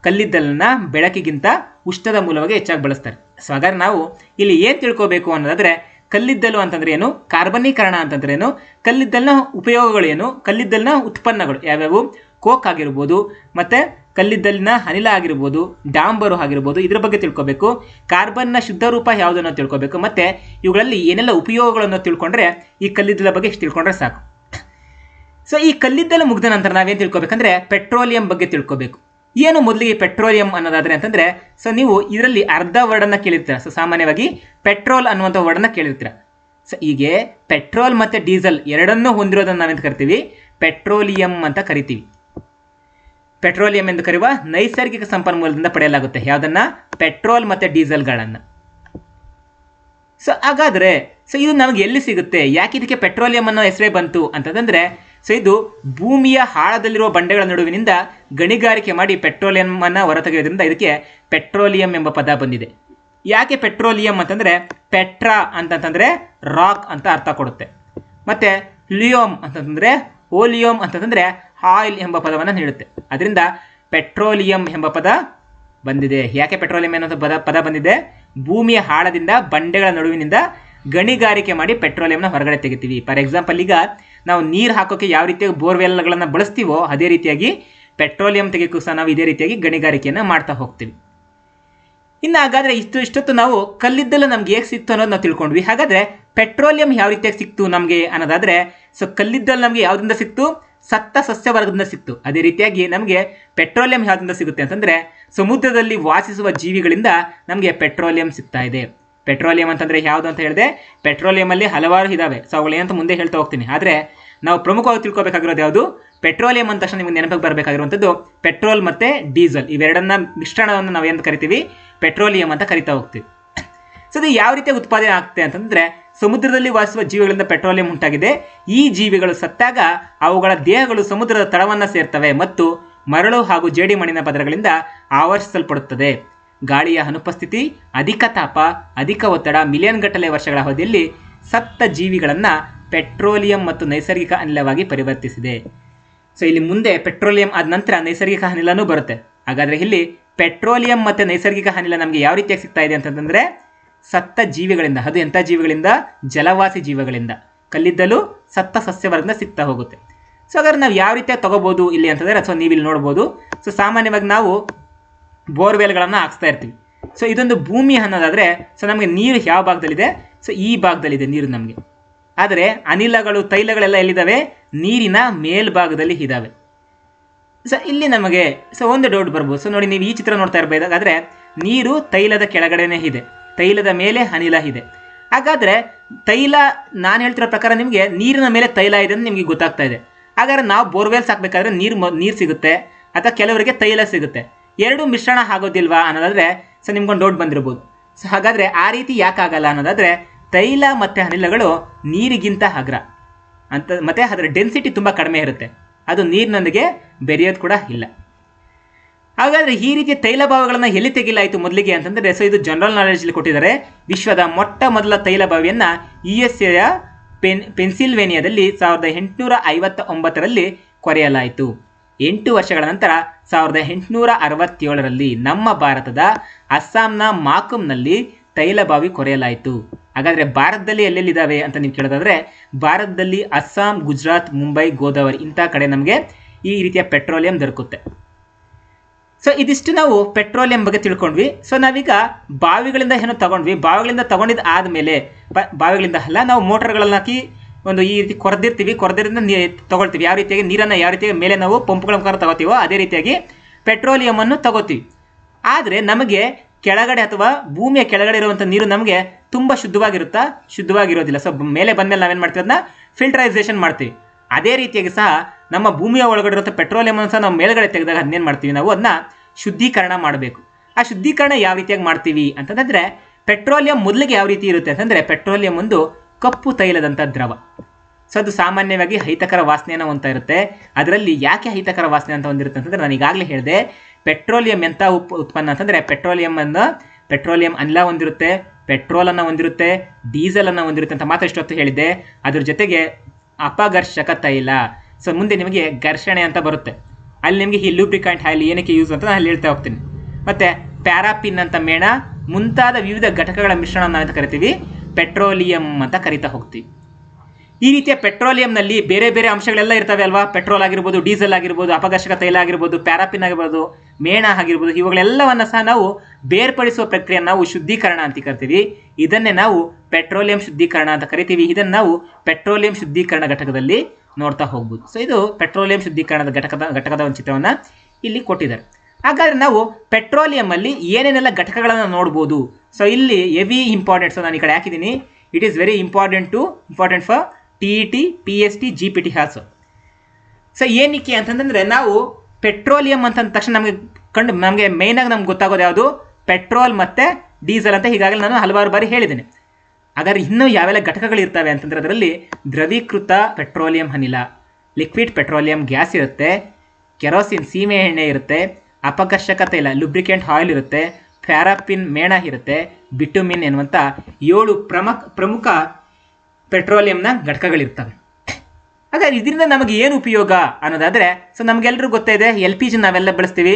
ಕಲ್ಲಿದ್ದಲನ್ನ ಬೆಳಕಿಗಿಂತ ಉಷ್ಣದ ಮೂಲವಾಗಿ ಹೆಚ್ಚಾಗಿ ಬಳಸ್ತಾರೆ. ಸೊ ಹಾಗಾದ್ರೆ ನಾವು ಇಲ್ಲಿ ಏನು ತಿಳ್ಕೋಬೇಕು ಅನ್ನೋದಾದ್ರೆ, ಕಲ್ಲಿದ್ದಲು ಅಂತಂದ್ರೆ ಏನು? ಕಾರ್ಬನೀಕರಣ ಅಂತಂದ್ರೆ ಏನು? ಕಲ್ಲಿದ್ದಲಿನ ಉಪಯೋಗಗಳೇನು ಕಲ್ಲಿದ್ದಲಿನ ಉತ್ಪನ್ನಗಳು ಯಾವ್ಯಾವು? ಕೋಕ್ ಆಗಿರ್ಬೋದು, ಮತ್ತು ಕಲ್ಲಿದ್ದಲಿನ ಅನಿಲ ಆಗಿರ್ಬೋದು, ಡಾಂಬರು ಆಗಿರ್ಬೋದು, ಇದ್ರ ಬಗ್ಗೆ ತಿಳ್ಕೊಬೇಕು. ಕಾರ್ಬನ್ನ ಶುದ್ಧ ರೂಪ ಯಾವುದನ್ನು ತಿಳ್ಕೊಬೇಕು. ಮತ್ತು ಇವುಗಳಲ್ಲಿ ಏನೆಲ್ಲ ಉಪಯೋಗಗಳನ್ನು ತಿಳ್ಕೊಂಡ್ರೆ, ಈ ಕಲ್ಲಿದ್ದಲ ಬಗ್ಗೆ ಇಷ್ಟು ತಿಳ್ಕೊಂಡ್ರೆ ಸಾಕು. ಸೊ ಈ ಕಲ್ಲಿದ್ದಲು ಮುಗಿದ ನಂತರ ನಾವೇನು ತಿಳ್ಕೊಬೇಕಂದ್ರೆ, ಪೆಟ್ರೋಲಿಯಂ ಬಗ್ಗೆ ತಿಳ್ಕೊಬೇಕು. ಏನು ಮೊದಲಿಗೆ ಪೆಟ್ರೋಲಿಯಂ ಅನ್ನೋದಾದ್ರೆ ಅಂತಂದರೆ ಸೊ ನೀವು ಇದರಲ್ಲಿ ಅರ್ಧ ವರ್ಡನ್ನು ಕೇಳಿರ್ತೀರ. ಸೊ ಸಾಮಾನ್ಯವಾಗಿ ಪೆಟ್ರೋಲ್ ಅನ್ನುವಂಥ ವರ್ಡನ್ನು ಕೇಳಿರ್ತೀರ. ಸೊ ಹೀಗೆ ಪೆಟ್ರೋಲ್ ಮತ್ತು ಡೀಸೆಲ್ ಎರಡನ್ನೂ ಹೊಂದಿರೋದನ್ನು ನಾವೆಂತ ಕರಿತೀವಿ? ಪೆಟ್ರೋಲಿಯಂ ಅಂತ ಕರಿತೀವಿ. ಪೆಟ್ರೋಲಿಯಂ ಎಂದು ಕರೆಯುವ ನೈಸರ್ಗಿಕ ಸಂಪನ್ಮೂಲದಿಂದ ಪಡೆಯಲಾಗುತ್ತೆ. ಯಾವುದನ್ನು? ಪೆಟ್ರೋಲ್ ಮತ್ತು ಡೀಸೆಲ್ಗಳನ್ನು. ಸೊ ಹಾಗಾದರೆ ಸೊ ಇದು ನಮಗೆ ಎಲ್ಲಿ ಸಿಗುತ್ತೆ? ಯಾಕೆ ಇದಕ್ಕೆ ಪೆಟ್ರೋಲಿಯಂ ಅನ್ನೋ ಹೆಸರೇ ಬಂತು ಅಂತಂದರೆ ಸೊ ಇದು ಭೂಮಿಯ ಆಳದಲ್ಲಿರುವ ಬಂಡೆಗಳ ನಡುವಿನಿಂದ ಗಣಿಗಾರಿಕೆ ಮಾಡಿ ಪೆಟ್ರೋಲಿಯಂ ಅನ್ನು ಹೊರತೆಗೆಯೋದ್ರಿಂದ ಇದಕ್ಕೆ ಪೆಟ್ರೋಲಿಯಂ ಎಂಬ ಪದ ಬಂದಿದೆ. ಯಾಕೆ ಪೆಟ್ರೋಲಿಯಂ ಅಂತಂದರೆ ಪೆಟ್ರಾ ಅಂತಂತಂದರೆ ರಾಕ್ ಅಂತ ಅರ್ಥ ಕೊಡುತ್ತೆ. ಮತ್ತು ಲಿಯೋಮ್ ಅಂತಂತಂದರೆ ಓಲಿಯೋಮ್ ಅಂತಂತಂದರೆ ಆಯಿಲ್ ಎಂಬ ಪದವನ್ನು ನೀಡುತ್ತೆ. ಅದರಿಂದ ಪೆಟ್ರೋಲಿಯಂ ಎಂಬ ಪದ ಬಂದಿದೆ. ಯಾಕೆ ಪೆಟ್ರೋಲಿಯಂ ಅನ್ನೋ ಪದ ಪದ ಬಂದಿದೆ? ಭೂಮಿಯ ಆಳದಿಂದ ಬಂಡೆಗಳ ನಡುವಿನಿಂದ ಗಣಿಗಾರಿಕೆ ಮಾಡಿ ಪೆಟ್ರೋಲಿಯಂನ ಹೊರಗಡೆ ತೆಗಿತೀವಿ. ಫಾರ್ ಎಕ್ಸಾಂಪಲ್ ಈಗ ನಾವು ನೀರು ಹಾಕೋಕೆ ಯಾವ ರೀತಿಯಾಗಿ ಬೋರ್ವೆಲ್ಗಳನ್ನು ಬಳಸ್ತೀವೋ ಅದೇ ರೀತಿಯಾಗಿ ಪೆಟ್ರೋಲಿಯಂ ತೆಗೆಯೋಕ್ಕೂ ಸಹ ನಾವು ಇದೇ ರೀತಿಯಾಗಿ ಗಣಿಗಾರಿಕೆಯನ್ನು ಮಾಡ್ತಾ ಹೋಗ್ತೀವಿ. ಇನ್ನು ಹಾಗಾದರೆ ಇಷ್ಟು ಇಷ್ಟೊತ್ತು ನಾವು ಕಲ್ಲಿದ್ದಲು ನಮ್ಗೆ ಹೇಗೆ ಸಿಕ್ತು ಅನ್ನೋದು ನಾವು ತಿಳ್ಕೊಂಡ್ವಿ. ಹಾಗಾದರೆ ಪೆಟ್ರೋಲಿಯಂ ಯಾವ ರೀತಿಯಾಗಿ ಸಿಕ್ತು ನಮಗೆ ಅನ್ನೋದಾದರೆ, ಸೊ ಕಲ್ಲಿದ್ದಲು ನಮಗೆ ಯಾವುದರಿಂದ ಸಿಕ್ತು? ಸತ್ತ ಸಸ್ಯ ವರ್ಗದಿಂದ ಸಿಕ್ತು. ಅದೇ ರೀತಿಯಾಗಿ ನಮಗೆ ಪೆಟ್ರೋಲಿಯಂ ಯಾವುದರಿಂದ ಸಿಗುತ್ತೆ ಅಂತಂದರೆ, ಸಮುದ್ರದಲ್ಲಿ ವಾಸಿಸುವ ಜೀವಿಗಳಿಂದ ನಮಗೆ ಪೆಟ್ರೋಲಿಯಂ ಸಿಗ್ತಾ ಇದೆ. ಪೆಟ್ರೋಲಿಯಂ ಅಂತಂದ್ರೆ ಯಾವುದು ಅಂತ ಹೇಳಿದೆ ಪೆಟ್ರೋಲಿಯಂ ಅಲ್ಲಿ ಹಲವಾರು ಇದಾವೆ. ಸೊ ಅವುಗಳೇನಂತ ಮುಂದೆ ಹೇಳ್ತಾ ಹೋಗ್ತೀನಿ. ಆದ್ರೆ, ನಾವು ಪ್ರಮುಖವಾಗಿ ತಿಳ್ಕೊಬೇಕಾಗಿರೋದು ಯಾವುದು? ಪೆಟ್ರೋಲಿಯಂ ಅಂದ ತಕ್ಷಣ ನಿಮಗೆ ನೆನಪಿಗೆ ಬರಬೇಕಾಗಿರುವಂಥದ್ದು ಪೆಟ್ರೋಲ್ ಮತ್ತೆ ಡೀಸೆಲ್. ಇವೆರಡನ್ನ ಮಿಶ್ರಣವನ್ನು ನಾವು ಏನು ಕರಿತೀವಿ? ಪೆಟ್ರೋಲಿಯಂ ಅಂತ ಕರಿತಾ ಹೋಗ್ತೀವಿ. ಸೊ ಇದು ಯಾವ ರೀತಿಯ ಉತ್ಪಾದನೆ ಆಗ್ತದೆ ಅಂತಂದ್ರೆ, ಸಮುದ್ರದಲ್ಲಿ ವಾಸಿಸುವ ಜೀವಿಗಳಿಂದ ಪೆಟ್ರೋಲಿಯಂ ಉಂಟಾಗಿದೆ. ಈ ಜೀವಿಗಳು ಸತ್ತಾಗ ಅವುಗಳ ದೇಹಗಳು ಸಮುದ್ರದ ತಳವನ್ನು ಸೇರ್ತವೆ ಮತ್ತು ಮರಳು ಹಾಗೂ ಜೇಡಿ ಮಣ್ಣಿನ ಪದರಗಳಿಂದ ಆವರಿಸಲ್ಪಡುತ್ತದೆ. ಗಾಳಿಯ ಅನುಪಸ್ಥಿತಿ, ಅಧಿಕ ತಾಪ, ಅಧಿಕ ಒತ್ತಡ, ಮಿಲಿಯನ್ ಗಟ್ಟಲೆ ವರ್ಷಗಳ ಅವಧಿಯಲ್ಲಿ ಸತ್ತ ಜೀವಿಗಳನ್ನು ಪೆಟ್ರೋಲಿಯಂ ಮತ್ತು ನೈಸರ್ಗಿಕ ಅನಿಲವಾಗಿ ಪರಿವರ್ತಿಸಿದೆ. ಸೊ ಇಲ್ಲಿ ಮುಂದೆ ಪೆಟ್ರೋಲಿಯಂ ಆದ ನಂತರ ನೈಸರ್ಗಿಕ ಅನಿಲನೂ ಬರುತ್ತೆ. ಹಾಗಾದರೆ ಇಲ್ಲಿ ಪೆಟ್ರೋಲಿಯಂ ಮತ್ತು ನೈಸರ್ಗಿಕ ಅನಿಲ ನಮಗೆ ಯಾವ ರೀತಿಯಾಗಿ ಸಿಗ್ತಾ ಇದೆ ಅಂತಂದರೆ ಸತ್ತ ಜೀವಿಗಳಿಂದ, ಅದು ಎಂಥ ಜೀವಿಗಳಿಂದ? ಜಲವಾಸಿ ಜೀವಿಗಳಿಂದ. ಕಲ್ಲಿದ್ದಲು ಸತ್ತ ಸಸ್ಯವರ್ಗದಿಂದ ಸಿಗ್ತಾ ಹೋಗುತ್ತೆ. ಸೊ ಹಾಗಾದ್ರೆ ನಾವು ಯಾವ ರೀತಿಯಾಗಿ ತಗೋಬೋದು ಇಲ್ಲಿ ಅಂತಂದರೆ, ಅಥವಾ ನೀವು ಇಲ್ಲಿ ನೋಡ್ಬೋದು. ಸೊ ಸಾಮಾನ್ಯವಾಗಿ ನಾವು ಬೋರ್ವೆಲ್ಗಳನ್ನು ಹಾಕ್ಸ್ತಾ ಇರ್ತೀವಿ. ಸೊ ಇದೊಂದು ಭೂಮಿ ಅನ್ನೋದಾದರೆ ಸೊ ನಮಗೆ ನೀರು ಯಾವ ಭಾಗದಲ್ಲಿದೆ? ಸೊ ಈ ಭಾಗದಲ್ಲಿದೆ ನೀರು ನಮಗೆ. ಆದರೆ ಅನಿಲಗಳು, ತೈಲಗಳೆಲ್ಲ ಎಲ್ಲಿದ್ದಾವೆ ನೀರಿನ ಮೇಲ್ಭಾಗದಲ್ಲಿ ಇದ್ದಾವೆ ಸೊ ಇಲ್ಲಿ ನಮಗೆ ಸೊ ಒಂದು ಡೌಟ್ ಬರ್ಬೋದು. ಸೊ ನೋಡಿ, ನೀವು ಈ ಚಿತ್ರ ನೋಡ್ತಾ ಇರಬೇಕಾದ್ರೆ ನೀರು ತೈಲದ ಕೆಳಗಡೆನೇ ಇದೆ. ತೈಲದ ಮೇಲೆ ಅನಿಲ ಇದೆ. ಹಾಗಾದರೆ ತೈಲ, ನಾನು ಹೇಳ್ತಿರೋ ಪ್ರಕಾರ ನಿಮಗೆ ನೀರಿನ ಮೇಲೆ ತೈಲ ಇದೆ ಅಂತ ನಿಮಗೆ ಗೊತ್ತಾಗ್ತಾ ಇದೆ. ಹಾಗಾದ್ರೆ ನಾವು ಬೋರ್ವೆಲ್ಸ್ ಹಾಕಬೇಕಾದ್ರೆ ನೀರು ನೀರು ಸಿಗುತ್ತೆ, ಅಥವಾ ಕೆಲವರಿಗೆ ತೈಲ ಸಿಗುತ್ತೆ. ಎರಡು ಮಿಶ್ರಣ ಆಗೋದಿಲ್ವಾ ಅನ್ನೋದಾದ್ರೆ ಸೊ ನಿಮ್ಗೊಂದು ಡೌಟ್ ಬಂದಿರ್ಬೋದು. ಸೊ ಹಾಗಾದರೆ ಆ ರೀತಿ ಯಾಕಾಗಲ್ಲ ಅನ್ನೋದಾದರೆ ತೈಲ ಮತ್ತು ಅನಿಲಗಳು ನೀರಿಗಿಂತ ಅಗ್ರ. ಅಂತ, ಮತ್ತು ಅದರ ಡೆನ್ಸಿಟಿ ತುಂಬ ಕಡಿಮೆ ಇರುತ್ತೆ. ಅದು ನೀರಿನೊಂದಿಗೆ ಬೆರೆಯೋದು ಕೂಡ ಇಲ್ಲ. ಹಾಗಾದರೆ ಈ ರೀತಿಯ ತೈಲ ಬಾವಿಗಳನ್ನು ಎಲ್ಲಿ ತೆಗಿಲಾಯಿತು ಮೊದಲಿಗೆ ಅಂತಂದರೆ ಸೊ ಇದು ಜನರಲ್ ನಾಲೆಡ್ಜಲ್ಲಿ ಕೊಟ್ಟಿದ್ದಾರೆ. ವಿಶ್ವದ ಮೊಟ್ಟ ಮೊದಲ ತೈಲ ಬಾವಿಯನ್ನು ಯು ಎಸ್ ಎಯ ಪೆನ್, ಪೆನ್ಸಿಲ್ವೇನಿಯಾದಲ್ಲಿ ಸಾವಿರದ ಎಂಟುನೂರ ಐವತ್ತ ಒಂಬತ್ತರಲ್ಲಿ ಕೊರೆಯಲಾಯಿತು. ಎಂಟು ವರ್ಷಗಳ ನಂತರ ಸಾವಿರದ ಎಂಟುನೂರ ಅರವತ್ತೇಳರಲ್ಲಿ ನಮ್ಮ ಭಾರತದ ಅಸ್ಸಾಂನ ಮಾಕುಮ್ನಲ್ಲಿ ತೈಲ ಬಾವಿ ಕೊರೆಯಲಾಯಿತು. ಹಾಗಾದರೆ ಭಾರತದಲ್ಲಿ ಎಲ್ಲೆಲ್ಲಿದ್ದಾವೆ ಅಂತ ನೀವು ಕೇಳೋದಾದ್ರೆ, ಭಾರತದಲ್ಲಿ ಅಸ್ಸಾಂ, ಗುಜರಾತ್, ಮುಂಬೈ, ಗೋದಾವರಿ ಇಂಥ ಕಡೆ ನಮಗೆ ಈ ರೀತಿಯ ಪೆಟ್ರೋಲಿಯಂ ದೊರಕುತ್ತೆ. ಸೊ ಇದಿಷ್ಟು ನಾವು ಪೆಟ್ರೋಲಿಯಂ ಬಗ್ಗೆ ತಿಳ್ಕೊಂಡ್ವಿ. ಸೊ ನಾವೀಗ ಬಾವಿಗಳಿಂದ ಏನೋ ತಗೊಂಡ್ವಿ. ಬಾವಿಗಳಿಂದ ತಗೊಂಡಿದ್ದು ಆದಮೇಲೆ ಬಾವಿಗಳಿಂದ ಅಲ್ಲ, ನಾವು ಮೋಟರ್ಗಳನ್ನು ಹಾಕಿ ಒಂದು ಈ ರೀತಿ ಕೊರೆದಿರ್ತೀವಿ, ಕೊರೆದಿರಿಂದ ನೀ ತಗೊಳ್ತೀವಿ. ಯಾವ ರೀತಿಯಾಗಿ ನೀರನ್ನು ಯಾವ ರೀತಿಯಾಗಿ ಮೇಲೆ ನಾವು ಪಂಪ್ಗಳ ಮುಖಾಂತರ ತಗೋತೀವೋ ಅದೇ ರೀತಿಯಾಗಿ ಪೆಟ್ರೋಲಿಯಮನ್ನು ತಗೋತೀವಿ. ಆದರೆ ನಮಗೆ ಕೆಳಗಡೆ ಅಥವಾ ಭೂಮಿಯ ಕೆಳಗಡೆ ಇರುವಂಥ ನೀರು ನಮಗೆ ತುಂಬ ಶುದ್ಧವಾಗಿರುತ್ತಾ ಶುದ್ಧವಾಗಿರೋದಿಲ್ಲ. ಸೊ ಮೇಲೆ ಬಂದಮೇಲೆ ನಾವೇನು ಮಾಡ್ತೀವಿ ಅದನ್ನ ಫಿಲ್ಟರೈಸೇಷನ್ ಮಾಡ್ತೀವಿ. ಅದೇ ರೀತಿಯಾಗಿ ಸಹ ನಮ್ಮ ಭೂಮಿಯ ಒಳಗಡೆ ಇರುವಂಥ ಪೆಟ್ರೋಲಿಯಮನ್ನು ಸಹ ನಾವು ಮೇಲ್ಗಡೆ ತೆಗೆದಾಗ ಅದನ್ನೇನು ಮಾಡ್ತೀವಿ ನಾವು ಅದನ್ನ ಶುದ್ಧೀಕರಣ ಮಾಡಬೇಕು. ಆ ಶುದ್ಧೀಕರಣ ಯಾವ ರೀತಿಯಾಗಿ ಮಾಡ್ತೀವಿ ಅಂತಂದರೆ ಪೆಟ್ರೋಲಿಯಂ ಮೊದಲಿಗೆ ಯಾವ ರೀತಿ ಇರುತ್ತೆ ಅಂತಂದರೆ ಪೆಟ್ರೋಲಿಯಂ ಒಂದು ಕಪ್ಪು ತೈಲದಂಥ ದ್ರವ. ಸೊ ಅದು ಸಾಮಾನ್ಯವಾಗಿ ಹೈತಕರ ವಾಸನೆಯನ್ನು ಹೊಂತ ಇರುತ್ತೆ. ಅದರಲ್ಲಿ ಯಾಕೆ ಹೈತಕರ ವಾಸನೆ ಅಂತ ಹೊಂದಿರುತ್ತೆ ಅಂತಂದರೆ ನಾನು ಈಗಾಗಲೇ ಹೇಳಿದೆ, ಪೆಟ್ರೋಲಿಯಂ ಎಂಥ ಉಪ್, ಉತ್ಪನ್ನ ಅಂತಂದರೆ ಪೆಟ್ರೋಲಿಯಂ ಅನ್ನು, ಪೆಟ್ರೋಲಿಯಂ ಅನಿಲ ಹೊಂದಿರುತ್ತೆ ಪೆಟ್ರೋಲನ್ನು ಹೊಂದಿರುತ್ತೆ ಡೀಸೆಲನ್ನು ಹೊಂದಿರುತ್ತೆ ಅಂತ ಮಾತ್ರ ಇಷ್ಟೊತ್ತು ಹೇಳಿದ್ದೆ. ಅದ್ರ ಜೊತೆಗೆ ಅಪಘರ್ಷಕ ತೈಲ. ಸೊ ಮುಂದೆ ನಿಮಗೆ ಘರ್ಷಣೆ ಅಂತ ಬರುತ್ತೆ. ಅಲ್ಲಿ ನಿಮಗೆ ಈ ಲೂಬ್ರಿಕಾಂಟ್ ಆಯಿಲ್ ಏನಕ್ಕೆ ಯೂಸ್ ಅಂತ ನಾನು ಹೇಳ್ತಾ ಹೋಗ್ತೀನಿ. ಮತ್ತು ಪ್ಯಾರಾಪಿನ್ ಅಂತ ಮೇಣ ಮುಂತಾದ ವಿವಿಧ ಘಟಕಗಳ ಮಿಶ್ರಣ ಅಂತ ಕರಿತೀವಿ. ಪೆಟ್ರೋಲಿಯಂ ಅಂತ ಕರಿತಾ ಹೋಗ್ತೀವಿ. ಈ ರೀತಿಯ ಪೆಟ್ರೋಲಿಯಂನಲ್ಲಿ ಬೇರೆ ಬೇರೆ ಅಂಶಗಳೆಲ್ಲ ಇರ್ತವೆ ಅಲ್ವಾ? ಪೆಟ್ರೋಲ್ ಆಗಿರ್ಬೋದು, ಡೀಸೆಲ್ ಆಗಿರ್ಬೋದು, ಅಪಘರ್ಷಕ ತೈಲ ಆಗಿರ್ಬೋದು ಪ್ಯಾರಾಪಿನ್ ಆಗಿರ್ಬೋದು, ಮೇಣ ಆಗಿರ್ಬೋದು, ಇವುಗಳೆಲ್ಲವನ್ನು ಸಹ ನಾವು ಬೇರ್ಪಡಿಸುವ ಪ್ರಕ್ರಿಯೆ ನಾವು ಶುದ್ಧೀಕರಣ ಅಂತ ಕರಿತೀವಿ. ಇದನ್ನೇ ನಾವು ಪೆಟ್ರೋಲಿಯಂ ಶುದ್ಧೀಕರಣ ಅಂತ ಕರಿತೀವಿ. ಇದನ್ನು ನಾವು ಪೆಟ್ರೋಲಿಯಂ ಶುದ್ಧೀಕರಣ ಘಟಕದಲ್ಲಿ ನೋಡ್ತಾ ಹೋಗ್ಬೋದು. ಸೊ ಇದು ಪೆಟ್ರೋಲಿಯಂ ಶುದ್ಧೀಕರಣದ ಘಟಕದ ಘಟಕದ ಒಂದು ಚಿತ್ರವನ್ನು ಇಲ್ಲಿ ಕೊಟ್ಟಿದ್ದಾರೆ. ಹಾಗಾದರೆ ನಾವು ಪೆಟ್ರೋಲಿಯಂ ಅಲ್ಲಿ ಏನೇನೆಲ್ಲ ಘಟಕಗಳನ್ನು ನೋಡ್ಬೋದು? ಸೊ ಇಲ್ಲಿ ಎವಿ ಇಂಪಾರ್ಟೆಂಟ್ ಸೊ ನಾನು ಈ ಕಡೆ ಹಾಕಿದ್ದೀನಿ. It is very important to important for T E T P S T G P T ಹಾಸು ಸೊ ಏನಕ್ಕೆ ಅಂತಂದ್ರೆ ನಾವು ಪೆಟ್ರೋಲಿಯಂ ಅಂತ ಅಂದ ತಕ್ಷಣ ನಮಗೆ ಕಂಡು, ನಮಗೆ ಮೇಯ್ನಾಗಿ ನಮ್ಗೆ ಗೊತ್ತಾಗೋದು ಯಾವುದು? ಪೆಟ್ರೋಲ್ ಮತ್ತು ಡೀಸೆಲ್ ಅಂತ ಈಗಾಗಲೇ ನಾನು ಹಲವಾರು ಬಾರಿ ಹೇಳಿದ್ದೀನಿ. ಹಾಗಾದ್ರೆ ಇನ್ನೂ ಯಾವೆಲ್ಲ ಘಟಕಗಳು ಇರ್ತವೆ ಅಂತಂದ್ರೆ ಅದರಲ್ಲಿ ದ್ರವೀಕೃತ ಪೆಟ್ರೋಲಿಯಂ ಅನಿಲ ಲಿಕ್ವಿಡ್ ಪೆಟ್ರೋಲಿಯಂ ಗ್ಯಾಸ್ ಇರುತ್ತೆ ಕೆರೋಸಿನ್ ಸೀಮೆ ಎಣ್ಣೆ ಇರುತ್ತೆ ಅಪಕಶ್ಯಕತೆ ಇಲ್ಲ ಲುಬ್ರಿಕೆಂಟ್ ಆಯಿಲ್ ಇರುತ್ತೆ ಪ್ಯಾರಾಪಿನ್ ಮೇಣ ಇರುತ್ತೆ, ಬಿಟುಮಿನ್ ಎನ್ನುವಂಥ ಏಳು ಪ್ರಮುಖ ಪ್ರಮುಖ ಪೆಟ್ರೋಲಿಯಂನ ಘಟಕಗಳಿರ್ತವೆ. ಹಾಗಾದ್ರೆ ಇದರಿಂದ ನಮಗೆ ಏನು ಉಪಯೋಗ ಅನ್ನೋದಾದರೆ ಸೊ ನಮಗೆಲ್ಲರೂ ಗೊತ್ತೇ ಇದೆ, ಎಲ್ ಪಿ ಜಿ ನಾವೆಲ್ಲ ಬಳಸ್ತೀವಿ,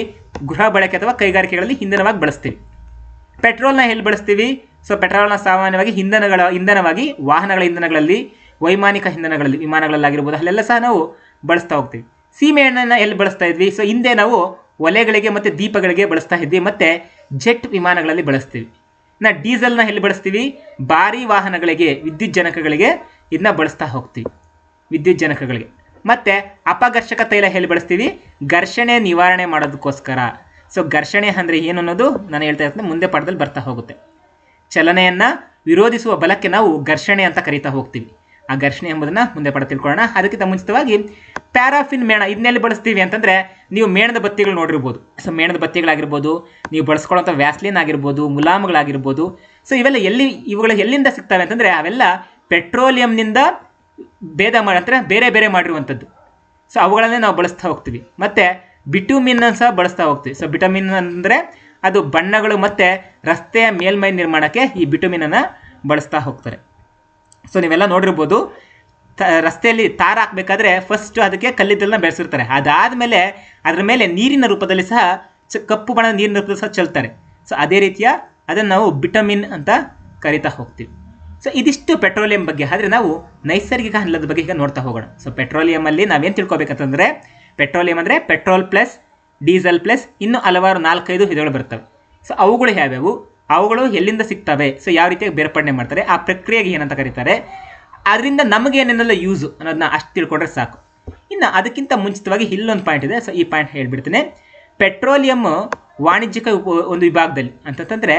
ಗೃಹ ಬಳಕೆ ಅಥವಾ ಕೈಗಾರಿಕೆಗಳಲ್ಲಿ ಇಂಧನವಾಗಿ ಬಳಸ್ತೀವಿ. ಪೆಟ್ರೋಲ್ನ ಎಲ್ಲಿ ಬಳಸ್ತೀವಿ? ಸೊ ಪೆಟ್ರೋಲ್ನ ಸಾಮಾನ್ಯವಾಗಿ ಇಂಧನಗಳ ಇಂಧನವಾಗಿ ವಾಹನಗಳ ಇಂಧನಗಳಲ್ಲಿ, ವೈಮಾನಿಕ ಇಂಧನಗಳಲ್ಲಿ, ವಿಮಾನಗಳಲ್ಲಾಗಿರ್ಬೋದು, ಅಲ್ಲೆಲ್ಲ ಸಹ ನಾವು ಬಳಸ್ತಾ ಹೋಗ್ತೀವಿ. ಸೀಮೆ ಎಣ್ಣೆನ ಎಲ್ಲಿ ಬಳಸ್ತಾ ಇದ್ವಿ? ಸೊ ಹಿಂದೆ ನಾವು ಒಲೆಗಳಿಗೆ ಮತ್ತು ದೀಪಗಳಿಗೆ ಬಳಸ್ತಾ ಇದ್ವಿ. ಮತ್ತು ಜೆಟ್ ವಿಮಾನಗಳಲ್ಲಿ ಬಳಸ್ತೀವಿ. ನಾ ಡೀಸೆಲ್ನ ಎಲ್ಲಿ ಬಳಸ್ತೀವಿ? ಭಾರಿ ವಾಹನಗಳಿಗೆ ವಿದ್ಯುತ್ ಜನಕಗಳಿಗೆ ಇದನ್ನ ಬಳಸ್ತಾ ಹೋಗ್ತೀವಿ. ವಿದ್ಯುತ್ ಜನಕಗಳಿಗೆ ಮತ್ತು ಅಪಘರ್ಷಕ ತೈಲ ಎಲ್ಲಿ ಬಳಸ್ತೀವಿ? ಘರ್ಷಣೆ ನಿವಾರಣೆ ಮಾಡೋದಕ್ಕೋಸ್ಕರ. ಸೊ ಘರ್ಷಣೆ ಅಂದರೆ ಏನು ಅನ್ನೋದು ನಾನು ಹೇಳ್ತಾ ಇರ್ತೀನಿ. ಮುಂದೆ ಪಾಠದಲ್ಲಿ ಬರ್ತಾ ಹೋಗುತ್ತೆ. ಚಲನೆಯನ್ನು ವಿರೋಧಿಸುವ ಬಲಕ್ಕೆ ನಾವು ಘರ್ಷಣೆ ಅಂತ ಕರಿತಾ ಹೋಗ್ತೀವಿ. ಆ ಘರ್ಷಣೆ ಎಂಬುದನ್ನು ಮುಂದೆ ಪಡ ತಿಳ್ಕೊಳ್ಳೋಣ. ಅದಕ್ಕಿಂತ ಮುಂಚಿತವಾಗಿ ಪ್ಯಾರಾಫಿನ್ ಮೇಣ ಇದನ್ನೆಲ್ಲಿ ಬಳಸ್ತೀವಿ ಅಂತಂದರೆ ನೀವು ಮೇಣದ ಬತ್ತಿಗಳು ನೋಡಿರ್ಬೋದು. ಸೊ ಮೇಣದ ಬತ್ತಿಗಳಾಗಿರ್ಬೋದು, ನೀವು ಬಳಸ್ಕೊಳ್ಳೋಂಥ ವ್ಯಾಸ್ಲಿನ್ ಆಗಿರ್ಬೋದು, ಮುಲಾಮುಗಳಾಗಿರ್ಬೋದು. ಸೊ ಇವೆಲ್ಲ ಎಲ್ಲಿ, ಇವುಗಳು ಎಲ್ಲಿಂದ ಸಿಗ್ತವೆ ಅಂತಂದರೆ ಅವೆಲ್ಲ ಪೆಟ್ರೋಲಿಯಂನಿಂದ ಭೇದ ಮಾಡಿ, ಅಂದರೆ ಬೇರೆ ಬೇರೆ ಮಾಡಿರುವಂಥದ್ದು. ಸೊ ಅವುಗಳನ್ನೇ ನಾವು ಬಳಸ್ತಾ ಹೋಗ್ತೀವಿ. ಮತ್ತು ಬಿಟುಮಿನ್ ಸಹ ಬಳಸ್ತಾ ಹೋಗ್ತೀವಿ. ಸೊ ಬಿಟಮಿನ್ ಅಂದರೆ ಅದು ಬಣ್ಣಗಳು ಮತ್ತು ರಸ್ತೆಯ ಮೇಲ್ಮೈ ನಿರ್ಮಾಣಕ್ಕೆ ಈ ಬಿಟುಮಿನನ್ನು ಬಳಸ್ತಾ ಹೋಗ್ತಾರೆ. ಸೊ ನೀವೆಲ್ಲ ನೋಡಿರ್ಬೋದು ರಸ್ತೆಯಲ್ಲಿ ತಾರ ಹಾಕಬೇಕಾದ್ರೆ ಫಸ್ಟ್ ಅದಕ್ಕೆ ಕಲ್ಲಿದ್ದಲನ್ನ ಬೆಳೆಸಿರ್ತಾರೆ. ಅದಾದಮೇಲೆ ಅದರ ಮೇಲೆ ನೀರಿನ ರೂಪದಲ್ಲಿ ಸಹ ಚ, ಕಪ್ಪು ಬಣ್ಣದ ನೀರಿನ ರೂಪದಲ್ಲಿ ಸಹ ಚೆಲ್ತಾರೆ. ಸೊ ಅದೇ ರೀತಿಯ ಅದನ್ನು ನಾವು ಬಿಟಮಿನ್ ಅಂತ ಕರಿತಾ ಹೋಗ್ತೀವಿ. ಸೊ ಇದಿಷ್ಟು ಪೆಟ್ರೋಲಿಯಂ ಬಗ್ಗೆ. ಆದರೆ ನಾವು ನೈಸರ್ಗಿಕ ಅನಿಲದ ಬಗ್ಗೆ ಈಗ ನೋಡ್ತಾ ಹೋಗೋಣ. ಸೊ ಪೆಟ್ರೋಲಿಯಮಲ್ಲಿ ನಾವೇನು ತಿಳ್ಕೊಬೇಕಂತಂದರೆ ಪೆಟ್ರೋಲಿಯಂ ಅಂದರೆ ಪೆಟ್ರೋಲ್ ಪ್ಲಸ್ ಡೀಸೆಲ್ ಪ್ಲಸ್ ಇನ್ನೂ ಹಲವಾರು ನಾಲ್ಕೈದು ವಿಧಗಳು ಬರ್ತವೆ. ಸೊ ಅವುಗಳು ಯಾವ್ಯಾವು? ಅವುಗಳು ಎಲ್ಲಿಂದ ಸಿಗ್ತವೆ? ಸೊ ಯಾವ ರೀತಿಯಾಗಿ ಬೇರ್ಪಡಣೆ ಮಾಡ್ತಾರೆ? ಆ ಪ್ರಕ್ರಿಯೆಗೆ ಏನಂತ ಕರೀತಾರೆ? ಅದರಿಂದ ನಮಗೆ ಏನೇನೆಲ್ಲ ಯೂಸು ಅನ್ನೋದನ್ನ ಅಷ್ಟು ತಿಳ್ಕೊಂಡ್ರೆ ಸಾಕು. ಇನ್ನು ಅದಕ್ಕಿಂತ ಮುಂಚಿತವಾಗಿ ಇಲ್ಲೊಂದು ಪಾಯಿಂಟ್ ಇದೆ. ಸೊ ಈ ಪಾಯಿಂಟ್ ಹೇಳ್ಬಿಡ್ತೀನಿ. ಪೆಟ್ರೋಲಿಯಂ ವಾಣಿಜ್ಯಕ ಒಂದು ವಿಭಾಗದಲ್ಲಿ ಅಂತಂತಂದರೆ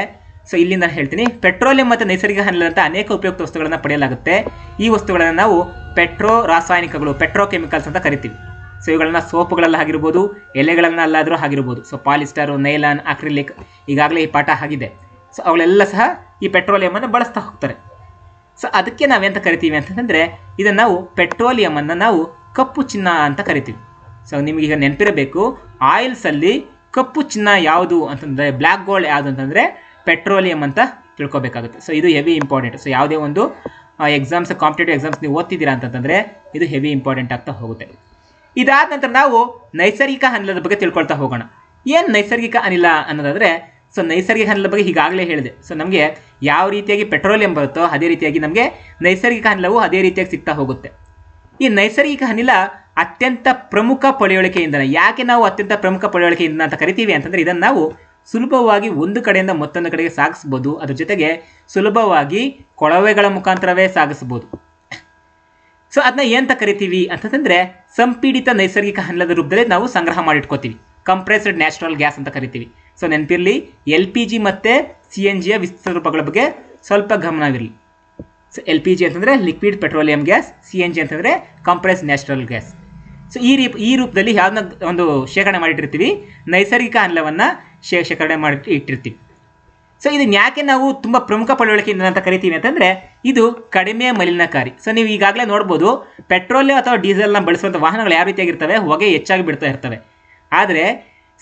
ಸೊ ಇಲ್ಲಿಂದ ನಾನು ಹೇಳ್ತೀನಿ. ಪೆಟ್ರೋಲಿಯಂ ಮತ್ತು ನೈಸರ್ಗಿಕ ಅನಿಲದಂಥ ಅನೇಕ ಉಪಯುಕ್ತ ವಸ್ತುಗಳನ್ನು ಪಡೆಯಲಾಗುತ್ತೆ. ಈ ವಸ್ತುಗಳನ್ನು ನಾವು ಪೆಟ್ರೋ ರಾಸಾಯನಿಕಗಳು, ಪೆಟ್ರೋಕೆಮಿಕಲ್ಸ್ ಅಂತ ಕರಿತೀವಿ. ಸೊ ಇವುಗಳನ್ನು ಸೋಪುಗಳಲ್ಲಿ ಆಗಿರ್ಬೋದು ಎಲೆಗಳನ್ನಲ್ಲಾದರೂ ಆಗಿರ್ಬೋದು. ಸೊ ಪಾಲಿಸ್ಟರು, ನೈಲಾನ್, ಅಕ್ರಿಲಿಕ್ ಈಗಾಗಲೇ ಈ ಪಾಠ ಆಗಿದೆ. ಸೊ ಅವುಗಳೆಲ್ಲ ಸಹ ಈ ಪೆಟ್ರೋಲಿಯಮನ್ನು ಬಳಸ್ತಾ ಹೋಗ್ತಾರೆ. ಸೊ ಅದಕ್ಕೆ ನಾವೆಂತ ಕರಿತೀವಿ ಅಂತಂದರೆ ಇದನ್ನು ನಾವು ಪೆಟ್ರೋಲಿಯಮನ್ನು ನಾವು ಕಪ್ಪು ಚಿನ್ನ ಅಂತ ಕರಿತೀವಿ. ಸೊ ನಿಮಗೀಗ ನೆನಪಿರಬೇಕು ಆಯಿಲ್ಸಲ್ಲಿ ಕಪ್ಪು ಚಿನ್ನ ಯಾವುದು ಅಂತಂದರೆ ಬ್ಲ್ಯಾಕ್ ಗೋಲ್ಡ್ ಯಾವುದು ಅಂತಂದರೆ ಪೆಟ್ರೋಲಿಯಂ ಅಂತ ತಿಳ್ಕೊಬೇಕಾಗುತ್ತೆ. ಸೊ ಇದು ಹೆವಿ ಇಂಪಾರ್ಟೆಂಟ್ ಸೊ ಯಾವುದೇ ಒಂದು ಎಕ್ಸಾಮ್ಸ್ ಕಾಂಪಿಟೇಟಿವ್ ಎಕ್ಸಾಮ್ಸ್ ನೀವು ಓದ್ತಿದ್ದೀರಾ ಅಂತಂದರೆ, ಇದು ಹೆವಿ ಇಂಪಾರ್ಟೆಂಟ್ ಆಗ್ತಾ ಹೋಗುತ್ತೆ. ಇದಾದ ನಂತರ ನಾವು ನೈಸರ್ಗಿಕ ಅನಿಲದ ಬಗ್ಗೆ ತಿಳ್ಕೊಳ್ತಾ ಹೋಗೋಣ. ಏನು ನೈಸರ್ಗಿಕ ಅನಿಲ ಅನ್ನೋದಾದರೆ ಸೊ ನೈಸರ್ಗಿಕ ಅನಿಲ ಬಗ್ಗೆ ಈಗಾಗಲೇ ಹೇಳಿದೆ. ಸೊ ನಮಗೆ ಯಾವ ರೀತಿಯಾಗಿ ಪೆಟ್ರೋಲಿಯಂ ಬರುತ್ತೋ ಅದೇ ರೀತಿಯಾಗಿ ನಮಗೆ ನೈಸರ್ಗಿಕ ಅನಿಲವು ಅದೇ ರೀತಿಯಾಗಿ ಸಿಗ್ತಾ ಹೋಗುತ್ತೆ. ಈ ನೈಸರ್ಗಿಕ ಅನಿಲ ಅತ್ಯಂತ ಪ್ರಮುಖ ಪಳೆಯುಳಿಕೆ ಇಂಧನ ಯಾಕೆ ನಾವು ಅತ್ಯಂತ ಪ್ರಮುಖ ಪಳೆಯುಳಿಕೆ ಇಂಧನ ಅಂತ ಕರಿತೀವಿ ಅಂತಂದರೆ ಇದನ್ನು ನಾವು ಸುಲಭವಾಗಿ ಒಂದು ಕಡೆಯಿಂದ ಮತ್ತೊಂದು ಕಡೆಗೆ ಸಾಗಿಸ್ಬೋದು. ಅದ್ರ ಜೊತೆಗೆ ಸುಲಭವಾಗಿ ಕೊಳವೆಗಳ ಮುಖಾಂತರವೇ ಸಾಗಿಸ್ಬೋದು. ಸೊ ಅದನ್ನ ಏನಂತ ಕರಿತೀವಿ ಅಂತಂದರೆ ಸಂಪೀಡಿತ ನೈಸರ್ಗಿಕ ಅನಿಲದ ರೂಪದಲ್ಲಿ ನಾವು ಸಂಗ್ರಹ ಮಾಡಿಟ್ಕೋತೀವಿ. ಕಂಪ್ರೆಸ್ಡ್ ನ್ಯಾಚುರಲ್ ಗ್ಯಾಸ್ ಅಂತ ಕರಿತೀವಿ. ಸೊ ನೆನಪಿರಲಿ, ಎಲ್ ಪಿ ಜಿ ಮತ್ತು ಸಿ ಎನ್ ಜಿಯ ವಿಸ್ತೃತ ರೂಪಗಳ ಬಗ್ಗೆ ಸ್ವಲ್ಪ ಗಮನವಿರಲಿ. ಸೊ ಎಲ್ ಪಿ ಜಿ ಅಂತಂದರೆ liquid petroleum gas, C N G ಅಂತಂದರೆ ಕಂಪ್ರೆಸ್ ನ್ಯಾಚುರಲ್ ಗ್ಯಾಸ್. ಸೊ ಈ ರೀ ಈ ರೂಪದಲ್ಲಿ ಯಾವ್ದನ್ನ ಒಂದು ಶೇಖರಣೆ ಮಾಡಿಟ್ಟಿರ್ತೀವಿ, ನೈಸರ್ಗಿಕ ಅನಿಲವನ್ನು ಶೇ, ಶೇಖರಣೆ ಮಾಡಿ ಇಟ್ಟಿರ್ತೀವಿ ಸೊ ಇದನ್ನ ಯಾಕೆ ನಾವು ತುಂಬ ಪ್ರಮುಖ ಪಳವಳಿಕೆಯಿಂದ ಅಂತ ಕರಿತೀವಿ ಅಂತಂದರೆ, ಇದು ಕಡಿಮೆ ಮಲಿನಕಾರಿ. ಸೊ ನೀವು ಈಗಾಗಲೇ ನೋಡ್ಬೋದು ಪೆಟ್ರೋಲ್ ಅಥವಾ ಡೀಸೆಲ್ನ ಬಳಸುವಂಥ ವಾಹನಗಳು ಯಾವ ರೀತಿಯಾಗಿರ್ತವೆ? ಹೊಗೆ ಹೆಚ್ಚಾಗಿ ಬಿಡ್ತಾ ಇರ್ತವೆ. ಆದರೆ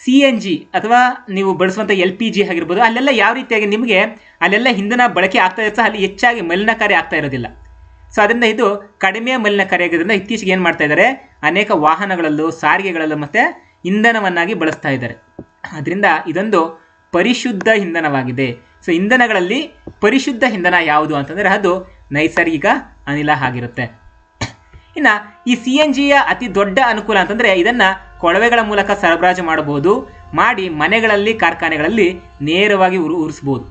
ಸಿ ಎನ್ ಜಿ ಅಥವಾ ನೀವು ಬಳಸುವಂಥ ಎಲ್ ಪಿ ಜಿ ಆಗಿರ್ಬೋದು, ಅಲ್ಲೆಲ್ಲ ಯಾವ ರೀತಿಯಾಗಿ ನಿಮಗೆ ಅಲ್ಲೆಲ್ಲ ಇಂಧನ ಬಳಕೆ ಆಗ್ತಾ ಇರುತ್ತೆ ಅಲ್ಲಿ ಹೆಚ್ಚಾಗಿ ಮಲಿನಕಾರಿ ಆಗ್ತಾ ಇರೋದಿಲ್ಲ. ಸೊ ಅದರಿಂದ ಇದು ಕಡಿಮೆ ಮಲಿನಕಾರಿ ಆಗಿರೋದ್ರಿಂದ ಇತ್ತೀಚೆಗೆ ಏನು ಮಾಡ್ತಾ ಇದ್ದಾರೆ ಅನೇಕ ವಾಹನಗಳಲ್ಲೂ, ಸಾರಿಗೆಗಳಲ್ಲೂ ಮತ್ತು ಇಂಧನವನ್ನಾಗಿ ಬಳಸ್ತಾ ಇದ್ದಾರೆ. ಅದರಿಂದ ಇದೊಂದು ಪರಿಶುದ್ಧ ಇಂಧನವಾಗಿದೆ. ಸೊ ಇಂಧನಗಳಲ್ಲಿ ಪರಿಶುದ್ಧ ಇಂಧನ ಯಾವುದು ಅಂತಂದರೆ ಅದು ನೈಸರ್ಗಿಕ ಅನಿಲ ಆಗಿರುತ್ತೆ. ಇನ್ನು ಈ ಸಿ ಎನ್ ಜಿಯ ಅತಿ ದೊಡ್ಡ ಅನುಕೂಲ ಅಂತಂದರೆ ಇದನ್ನು ಕೊಳವೆಗಳ ಮೂಲಕ ಸರಬರಾಜು ಮಾಡಬಹುದು, ಮಾಡಿ ಮನೆಗಳಲ್ಲಿ, ಕಾರ್ಖಾನೆಗಳಲ್ಲಿ ನೇರವಾಗಿ ಉರು ಉರಿಸ್ಬೋದು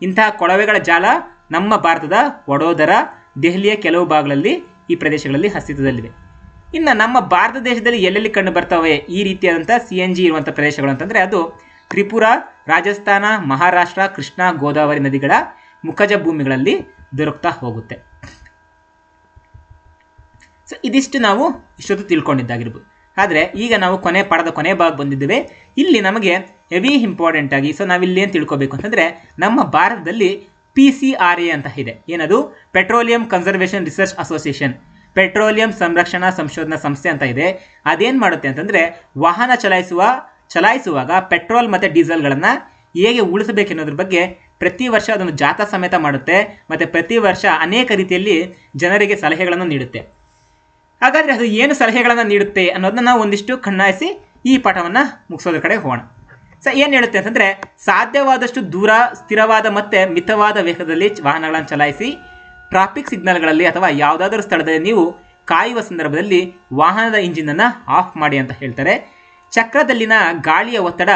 ಇಂತಹ ಕೊಳವೆಗಳ ಜಾಲ ನಮ್ಮ ಭಾರತದ ವಡೋದರ, ದೆಹಲಿಯ ಕೆಲವು ಭಾಗಗಳಲ್ಲಿ, ಈ ಪ್ರದೇಶಗಳಲ್ಲಿ ಅಸ್ತಿತ್ವದಲ್ಲಿವೆ. ಇನ್ನು ನಮ್ಮ ಭಾರತ ದೇಶದಲ್ಲಿ ಎಲ್ಲೆಲ್ಲಿ ಕಂಡು ಬರ್ತವೆ ಈ ರೀತಿಯಾದಂಥ ಸಿ ಎನ್ ಜಿ ಇರುವಂಥ ಪ್ರದೇಶಗಳು ಅಂತಂದರೆ ಅದು ತ್ರಿಪುರ, ರಾಜಸ್ಥಾನ, ಮಹಾರಾಷ್ಟ್ರ, ಕೃಷ್ಣ, ಗೋದಾವರಿ ನದಿಗಳ ಮುಖಜ ಭೂಮಿಗಳಲ್ಲಿ ದೊರಕ್ತಾ ಹೋಗುತ್ತೆ. ಸೊ ಇದಿಷ್ಟು ನಾವು ಇಷ್ಟೊತ್ತು ತಿಳ್ಕೊಂಡಿದ್ದಾಗಿರ್ಬೋದು ಆದರೆ ಈಗ ನಾವು ಕೊನೆ ಪಾಠದ ಕೊನೆ ಭಾಗ ಬಂದಿದ್ದೇವೆ. ಇಲ್ಲಿ ನಮಗೆ ಹೆವಿ ಇಂಪಾರ್ಟೆಂಟ್ ಆಗಿ ಸೊ ನಾವಿಲ್ಲಿ ಏನು ತಿಳ್ಕೊಬೇಕು ಅಂತಂದರೆ, ನಮ್ಮ ಭಾರತದಲ್ಲಿ ಪಿ ಸಿ ಆರ್ ಎ ಅಂತ ಇದೆ. ಏನದು? Petroleum conservation research association petroleum ಸಂರಕ್ಷಣಾ ಸಂಶೋಧನಾ ಸಂಸ್ಥೆ ಅಂತ ಇದೆ. ಅದೇನು ಮಾಡುತ್ತೆ ಅಂತಂದರೆ, ವಾಹನ ಚಲಾಯಿಸುವ, ಚಲಾಯಿಸುವಾಗ ಪೆಟ್ರೋಲ್ ಮತ್ತು ಡೀಸೆಲ್ಗಳನ್ನು ಹೇಗೆ ಉಳಿಸಬೇಕೆನ್ನೋದ್ರ ಬಗ್ಗೆ ಪ್ರತಿ ವರ್ಷ ಅದನ್ನು ಜಾಥಾ ಸಮೇತ ಮಾಡುತ್ತೆ. ಮತ್ತು ಪ್ರತಿ ವರ್ಷ ಅನೇಕ ರೀತಿಯಲ್ಲಿ ಜನರಿಗೆ ಸಲಹೆಗಳನ್ನು ನೀಡುತ್ತೆ. ಹಾಗಾದರೆ ಅದು ಏನು ಸಲಹೆಗಳನ್ನು ನೀಡುತ್ತೆ ಅನ್ನೋದನ್ನ ನಾವು ಒಂದಿಷ್ಟು ಕಣ್ಣಾಯಿಸಿ ಈ ಪಾಠವನ್ನು ಮುಗಿಸೋದ್ರ ಕಡೆ ಹೋಗೋಣ. ಸೊ ಏನು ಹೇಳುತ್ತೆ ಅಂತಂದರೆ, ಸಾಧ್ಯವಾದಷ್ಟು ದೂರ, ಸ್ಥಿರವಾದ ಮತ್ತು ಮಿತವಾದ ವೇಗದಲ್ಲಿ ವಾಹನಗಳನ್ನು ಚಲಾಯಿಸಿ ಟ್ರಾಫಿಕ್ ಸಿಗ್ನಲ್ಗಳಲ್ಲಿ ಅಥವಾ ಯಾವುದಾದ್ರೂ ಸ್ಥಳದಲ್ಲಿ ನೀವು ಕಾಯುವ ಸಂದರ್ಭದಲ್ಲಿ ವಾಹನದ ಇಂಜಿನನ್ನು ಆಫ್ ಮಾಡಿ ಅಂತ ಹೇಳ್ತಾರೆ. ಚಕ್ರದಲ್ಲಿನ ಗಾಳಿಯ ಒತ್ತಡ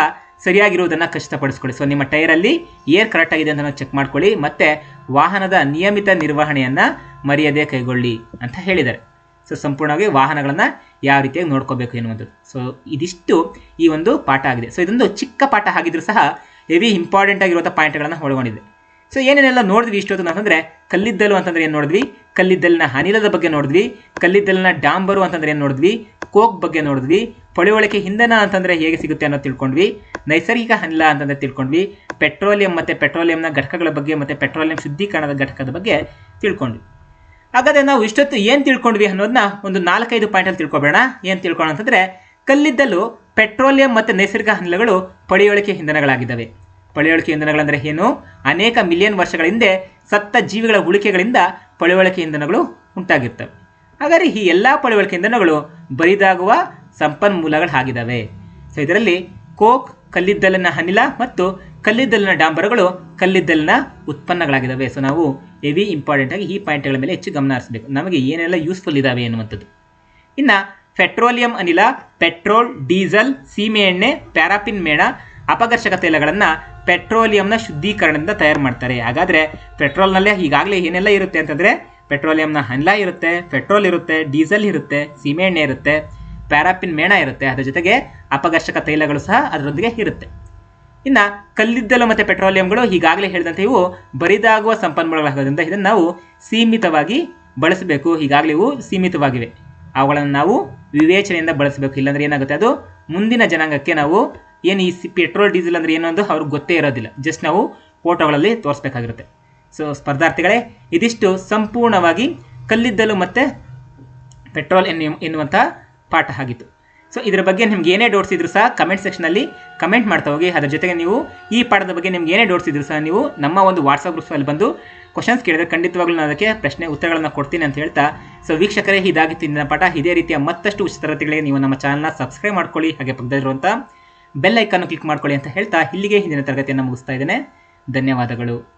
ಸರಿಯಾಗಿರುವುದನ್ನು ಖಚಿತಪಡಿಸ್ಕೊಳ್ಳಿ. ಸೊ ನಿಮ್ಮ ಟೈರಲ್ಲಿ ಏರ್ ಕರೆಕ್ಟ್ ಆಗಿದೆ ಅಂತ ಚೆಕ್ ಮಾಡ್ಕೊಳ್ಳಿ, ಮತ್ತು ವಾಹನದ ನಿಯಮಿತ ನಿರ್ವಹಣೆಯನ್ನು ಮರೆಯದೆ ಕೈಗೊಳ್ಳಿ ಅಂತ ಹೇಳಿದ್ದಾರೆ. ಸೊ ಸಂಪೂರ್ಣವಾಗಿ ವಾಹನಗಳನ್ನು ಯಾವ ರೀತಿಯಾಗಿ ನೋಡ್ಕೋಬೇಕು ಎನ್ನುವಂಥದ್ದು. ಸೊ ಇದಿಷ್ಟು ಈ ಒಂದು ಪಾಠ ಆಗಿದೆ. ಸೊ ಇದೊಂದು ಚಿಕ್ಕ ಪಾಠ ಆಗಿದ್ರೂ ಸಹ ಹೆವಿ ಇಂಪಾರ್ಟೆಂಟ್ ಆಗಿರುವಂಥ ಪಾಯಿಂಟ್ಗಳನ್ನು ಒಳಗೊಂಡಿದೆ. ಸೊ ಏನೇನೆಲ್ಲ ನೋಡಿದ್ವಿ ಇಷ್ಟೊತ್ತು ಅಂತಂದರೆ ಕಲ್ಲಿದ್ದಲು ಅಂತಂದ್ರೆ ಏನು ನೋಡಿದ್ವಿ? ಕಲ್ಲಿದ್ದಲಿನ ಅನಿಲದ ಬಗ್ಗೆ ನೋಡಿದ್ವಿ. ಕಲ್ಲಿದ್ದಲಿನ ಡಾಂಬರು ಅಂತಂದ್ರೆ ಏನು ನೋಡಿದ್ವಿ? ಕೋಕ್ ಬಗ್ಗೆ ನೋಡಿದ್ವಿ. ಪಳಿವಳಿಕೆ ಇಂಧನ ಅಂತಂದರೆ ಹೇಗೆ ಸಿಗುತ್ತೆ ಅನ್ನೋದು ತಿಳ್ಕೊಂಡ್ವಿ. ನೈಸರ್ಗಿಕ ಅನಿಲ ಅಂತಂದರೆ ತಿಳ್ಕೊಂಡ್ವಿ. ಪೆಟ್ರೋಲಿಯಂ ಮತ್ತು ಪೆಟ್ರೋಲಿಯಂನ ಘಟಕಗಳ ಬಗ್ಗೆ ಮತ್ತು ಪೆಟ್ರೋಲಿಯಂ ಶುದ್ಧೀಕರಣದ ಘಟಕದ ಬಗ್ಗೆ ತಿಳ್ಕೊಂಡ್ವಿ. ಹಾಗಾದ್ರೆ ನಾವು ಇಷ್ಟೊತ್ತು ಏನು ತಿಳ್ಕೊಂಡ್ವಿ ಅನ್ನೋದನ್ನ ಒಂದು ನಾಲ್ಕೈದು ಪಾಯಿಂಟಲ್ಲಿ ತಿಳ್ಕೊಬೇಡ ಏನು ತಿಳ್ಕೊಳ್ಳೋಣ ಅಂತಂದರೆ ಕಲ್ಲಿದ್ದಲು ಪೆಟ್ರೋಲಿಯಂ ಮತ್ತು ನೈಸರ್ಗಿಕ ಅನಿಲಗಳು ಪಳಿವಳಿಕೆ ಇಂಧನಗಳಾಗಿದ್ದಾವೆ. ಪಳಿವಳಿಕೆ ಇಂಧನಗಳಂದರೆ ಏನು? ಅನೇಕ ಮಿಲಿಯನ್ ವರ್ಷಗಳ ಹಿಂದೆ ಸತ್ತ ಜೀವಿಗಳ ಉಳಿಕೆಗಳಿಂದ ಪಳಿವಳಿಕೆ ಇಂಧನಗಳು ಉಂಟಾಗಿರ್ತವೆ ಹಾಗಾದರೆ ಈ ಎಲ್ಲ ಪಳಿವಳಿಕೆ ಇಂಧನಗಳು ಬರಿದಾಗುವ ಸಂಪನ್ಮೂಲಗಳಾಗಿದ್ದಾವೆ. ಸೊ ಇದರಲ್ಲಿ ಕೋಕ್, ಕಲ್ಲಿದ್ದಲಿನ ಅನಿಲ ಮತ್ತು ಕಲ್ಲಿದ್ದಲಿನ ಡಾಂಬರ್ಗಳು ಕಲ್ಲಿದ್ದಲಿನ ಉತ್ಪನ್ನಗಳಾಗಿದ್ದಾವೆ. ಸೊ ನಾವು ಹೆವಿ ಇಂಪಾರ್ಟೆಂಟ್ ಆಗಿ ಈ ಪಾಯಿಂಟ್ಗಳ ಮೇಲೆ ಹೆಚ್ಚು ಗಮನ ಹರಿಸಬೇಕು. ನಮಗೆ ಏನೆಲ್ಲ ಯೂಸ್ಫುಲ್ ಇದ್ದಾವೆ ಎನ್ನುವಂಥದ್ದು. ಇನ್ನು, ಪೆಟ್ರೋಲಿಯಂ ಅನಿಲ, ಪೆಟ್ರೋಲ್, ಡೀಸೆಲ್, ಸೀಮೆ ಎಣ್ಣೆ ಪ್ಯಾರಾಪಿನ್ ಮೇಣ ಅಪಘರ್ಷಕ ತೈಲಗಳನ್ನು ಪೆಟ್ರೋಲಿಯಂನ ಶುದ್ಧೀಕರಣದಿಂದ ತಯಾರು ಮಾಡ್ತಾರೆ. ಹಾಗಾದರೆ ಪೆಟ್ರೋಲ್ನಲ್ಲೇ ಈಗಾಗಲೇ ಏನೆಲ್ಲ ಇರುತ್ತೆ ಅಂತಂದರೆ ಪೆಟ್ರೋಲಿಯಂನ ಅನಿಲ ಇರುತ್ತೆ, ಪೆಟ್ರೋಲ್ ಇರುತ್ತೆ, ಡೀಸೆಲ್ ಇರುತ್ತೆ, ಸೀಮೆ ಎಣ್ಣೆ ಇರುತ್ತೆ ಪ್ಯಾರಾಪಿನ್ ಮೇಣ ಇರುತ್ತೆ. ಅದರ ಜೊತೆಗೆ ಅಪಘರ್ಷಕ ತೈಲಗಳು ಸಹ ಅದರೊಂದಿಗೆ ಇರುತ್ತೆ. ಇನ್ನು ಕಲ್ಲಿದ್ದಲು ಮತ್ತು ಪೆಟ್ರೋಲಿಯಂಗಳು ಈಗಾಗಲೇ ಹೇಳಿದಂತೆ ಇವು ಬರಿದಾಗುವ ಸಂಪನ್ಮೂಲಗಳಾಗೋದ್ರಿಂದ ಇದನ್ನು ನಾವು ಸೀಮಿತವಾಗಿ ಬಳಸಬೇಕು. ಈಗಾಗಲೇ ಇವು ಸೀಮಿತವಾಗಿವೆ. ಅವುಗಳನ್ನು ನಾವು ವಿವೇಚನೆಯಿಂದ ಬಳಸಬೇಕು. ಇಲ್ಲಾಂದ್ರೆ ಏನಾಗುತ್ತೆ? ಅದು ಮುಂದಿನ ಜನಾಂಗಕ್ಕೆ ನಾವು ಏನು ಈ ಪೆಟ್ರೋಲ್, ಡೀಸೆಲ್ ಅಂದರೆ ಏನು ಅಂತ ಅವ್ರಿಗೆ ಗೊತ್ತೇ ಇರೋದಿಲ್ಲ. ಜಸ್ಟ್ ನಾವು ಫೋಟೋಗಳಲ್ಲಿ ತೋರಿಸ್ಬೇಕಾಗಿರುತ್ತೆ. ಸೊ, ಸ್ಪರ್ಧಾರ್ಥಿಗಳೇ, ಇದಿಷ್ಟು ಸಂಪೂರ್ಣವಾಗಿ ಕಲ್ಲಿದ್ದಲು ಮತ್ತು ಪೆಟ್ರೋಲ್ ಎನ್ನು ಎನ್ನುವಂಥ ಪಾಠ ಆಗಿತ್ತು. ಸೊ ಇದರ ಬಗ್ಗೆ ನಿಮ್ಗೆ ಏನೇ ಡೌಟ್ಸ್ ಇದ್ರು ಸಹ ಕಮೆಂಟ್ ಸೆಕ್ಷನಲ್ಲಿ ಕಮೆಂಟ್ ಮಾಡ್ತಾ ಹೋಗಿ. ಅದರ ಜೊತೆಗೆ ನೀವು ಈ ಪಾಠದ ಬಗ್ಗೆ ನಿಮ್ಗೆ ಏನೇ ಡೌಟ್ಸ್ ಇದ್ರು ಸಹ ನೀವು ನಮ್ಮ ಒಂದು ವಾಟ್ಸಪ್ ಗ್ರೂಪ್ಸಲ್ಲಿ ಬಂದು ಕ್ವಶನ್ಸ್ ಕೇಳಿದ್ರೆ ಖಂಡಿತವಾಗ್ಲೂ ನಾನು ಅದಕ್ಕೆ ಪ್ರಶ್ನೆ ಉತ್ತರಗಳನ್ನು ಕೊಡ್ತೀನಿ ಅಂತ ಹೇಳ್ತಾ. ಸೊ ವೀಕ್ಷಕರೇ, ಇದಾಗಿತ್ತು ಇಂದಿನ ಪಾಠ. ಇದೇ ರೀತಿಯ ಮತ್ತಷ್ಟು ಉಚಿತ ತರಗತಿಗಳಿಗೆ ನೀವು ನಮ್ಮ ಚಾನಲ್ನ ಸಬ್ಸ್ಕ್ರೈಬ್ ಮಾಡ್ಕೊಳ್ಳಿ. ಹಾಗೆ ಪಕ್ಕದಲ್ಲಿರುವಂಥ ಬೆಲ್ ಐಕಾನ್ ಕ್ಲಿಕ್ ಮಾಡ್ಕೊಳ್ಳಿ ಅಂತ ಹೇಳ್ತಾ ಇಲ್ಲಿಗೆ ಹಿಂದಿನ ತರಗತಿಯನ್ನು ಮುಗಿಸ್ತಾ ಇದ್ದೇನೆ. ಧನ್ಯವಾದಗಳು.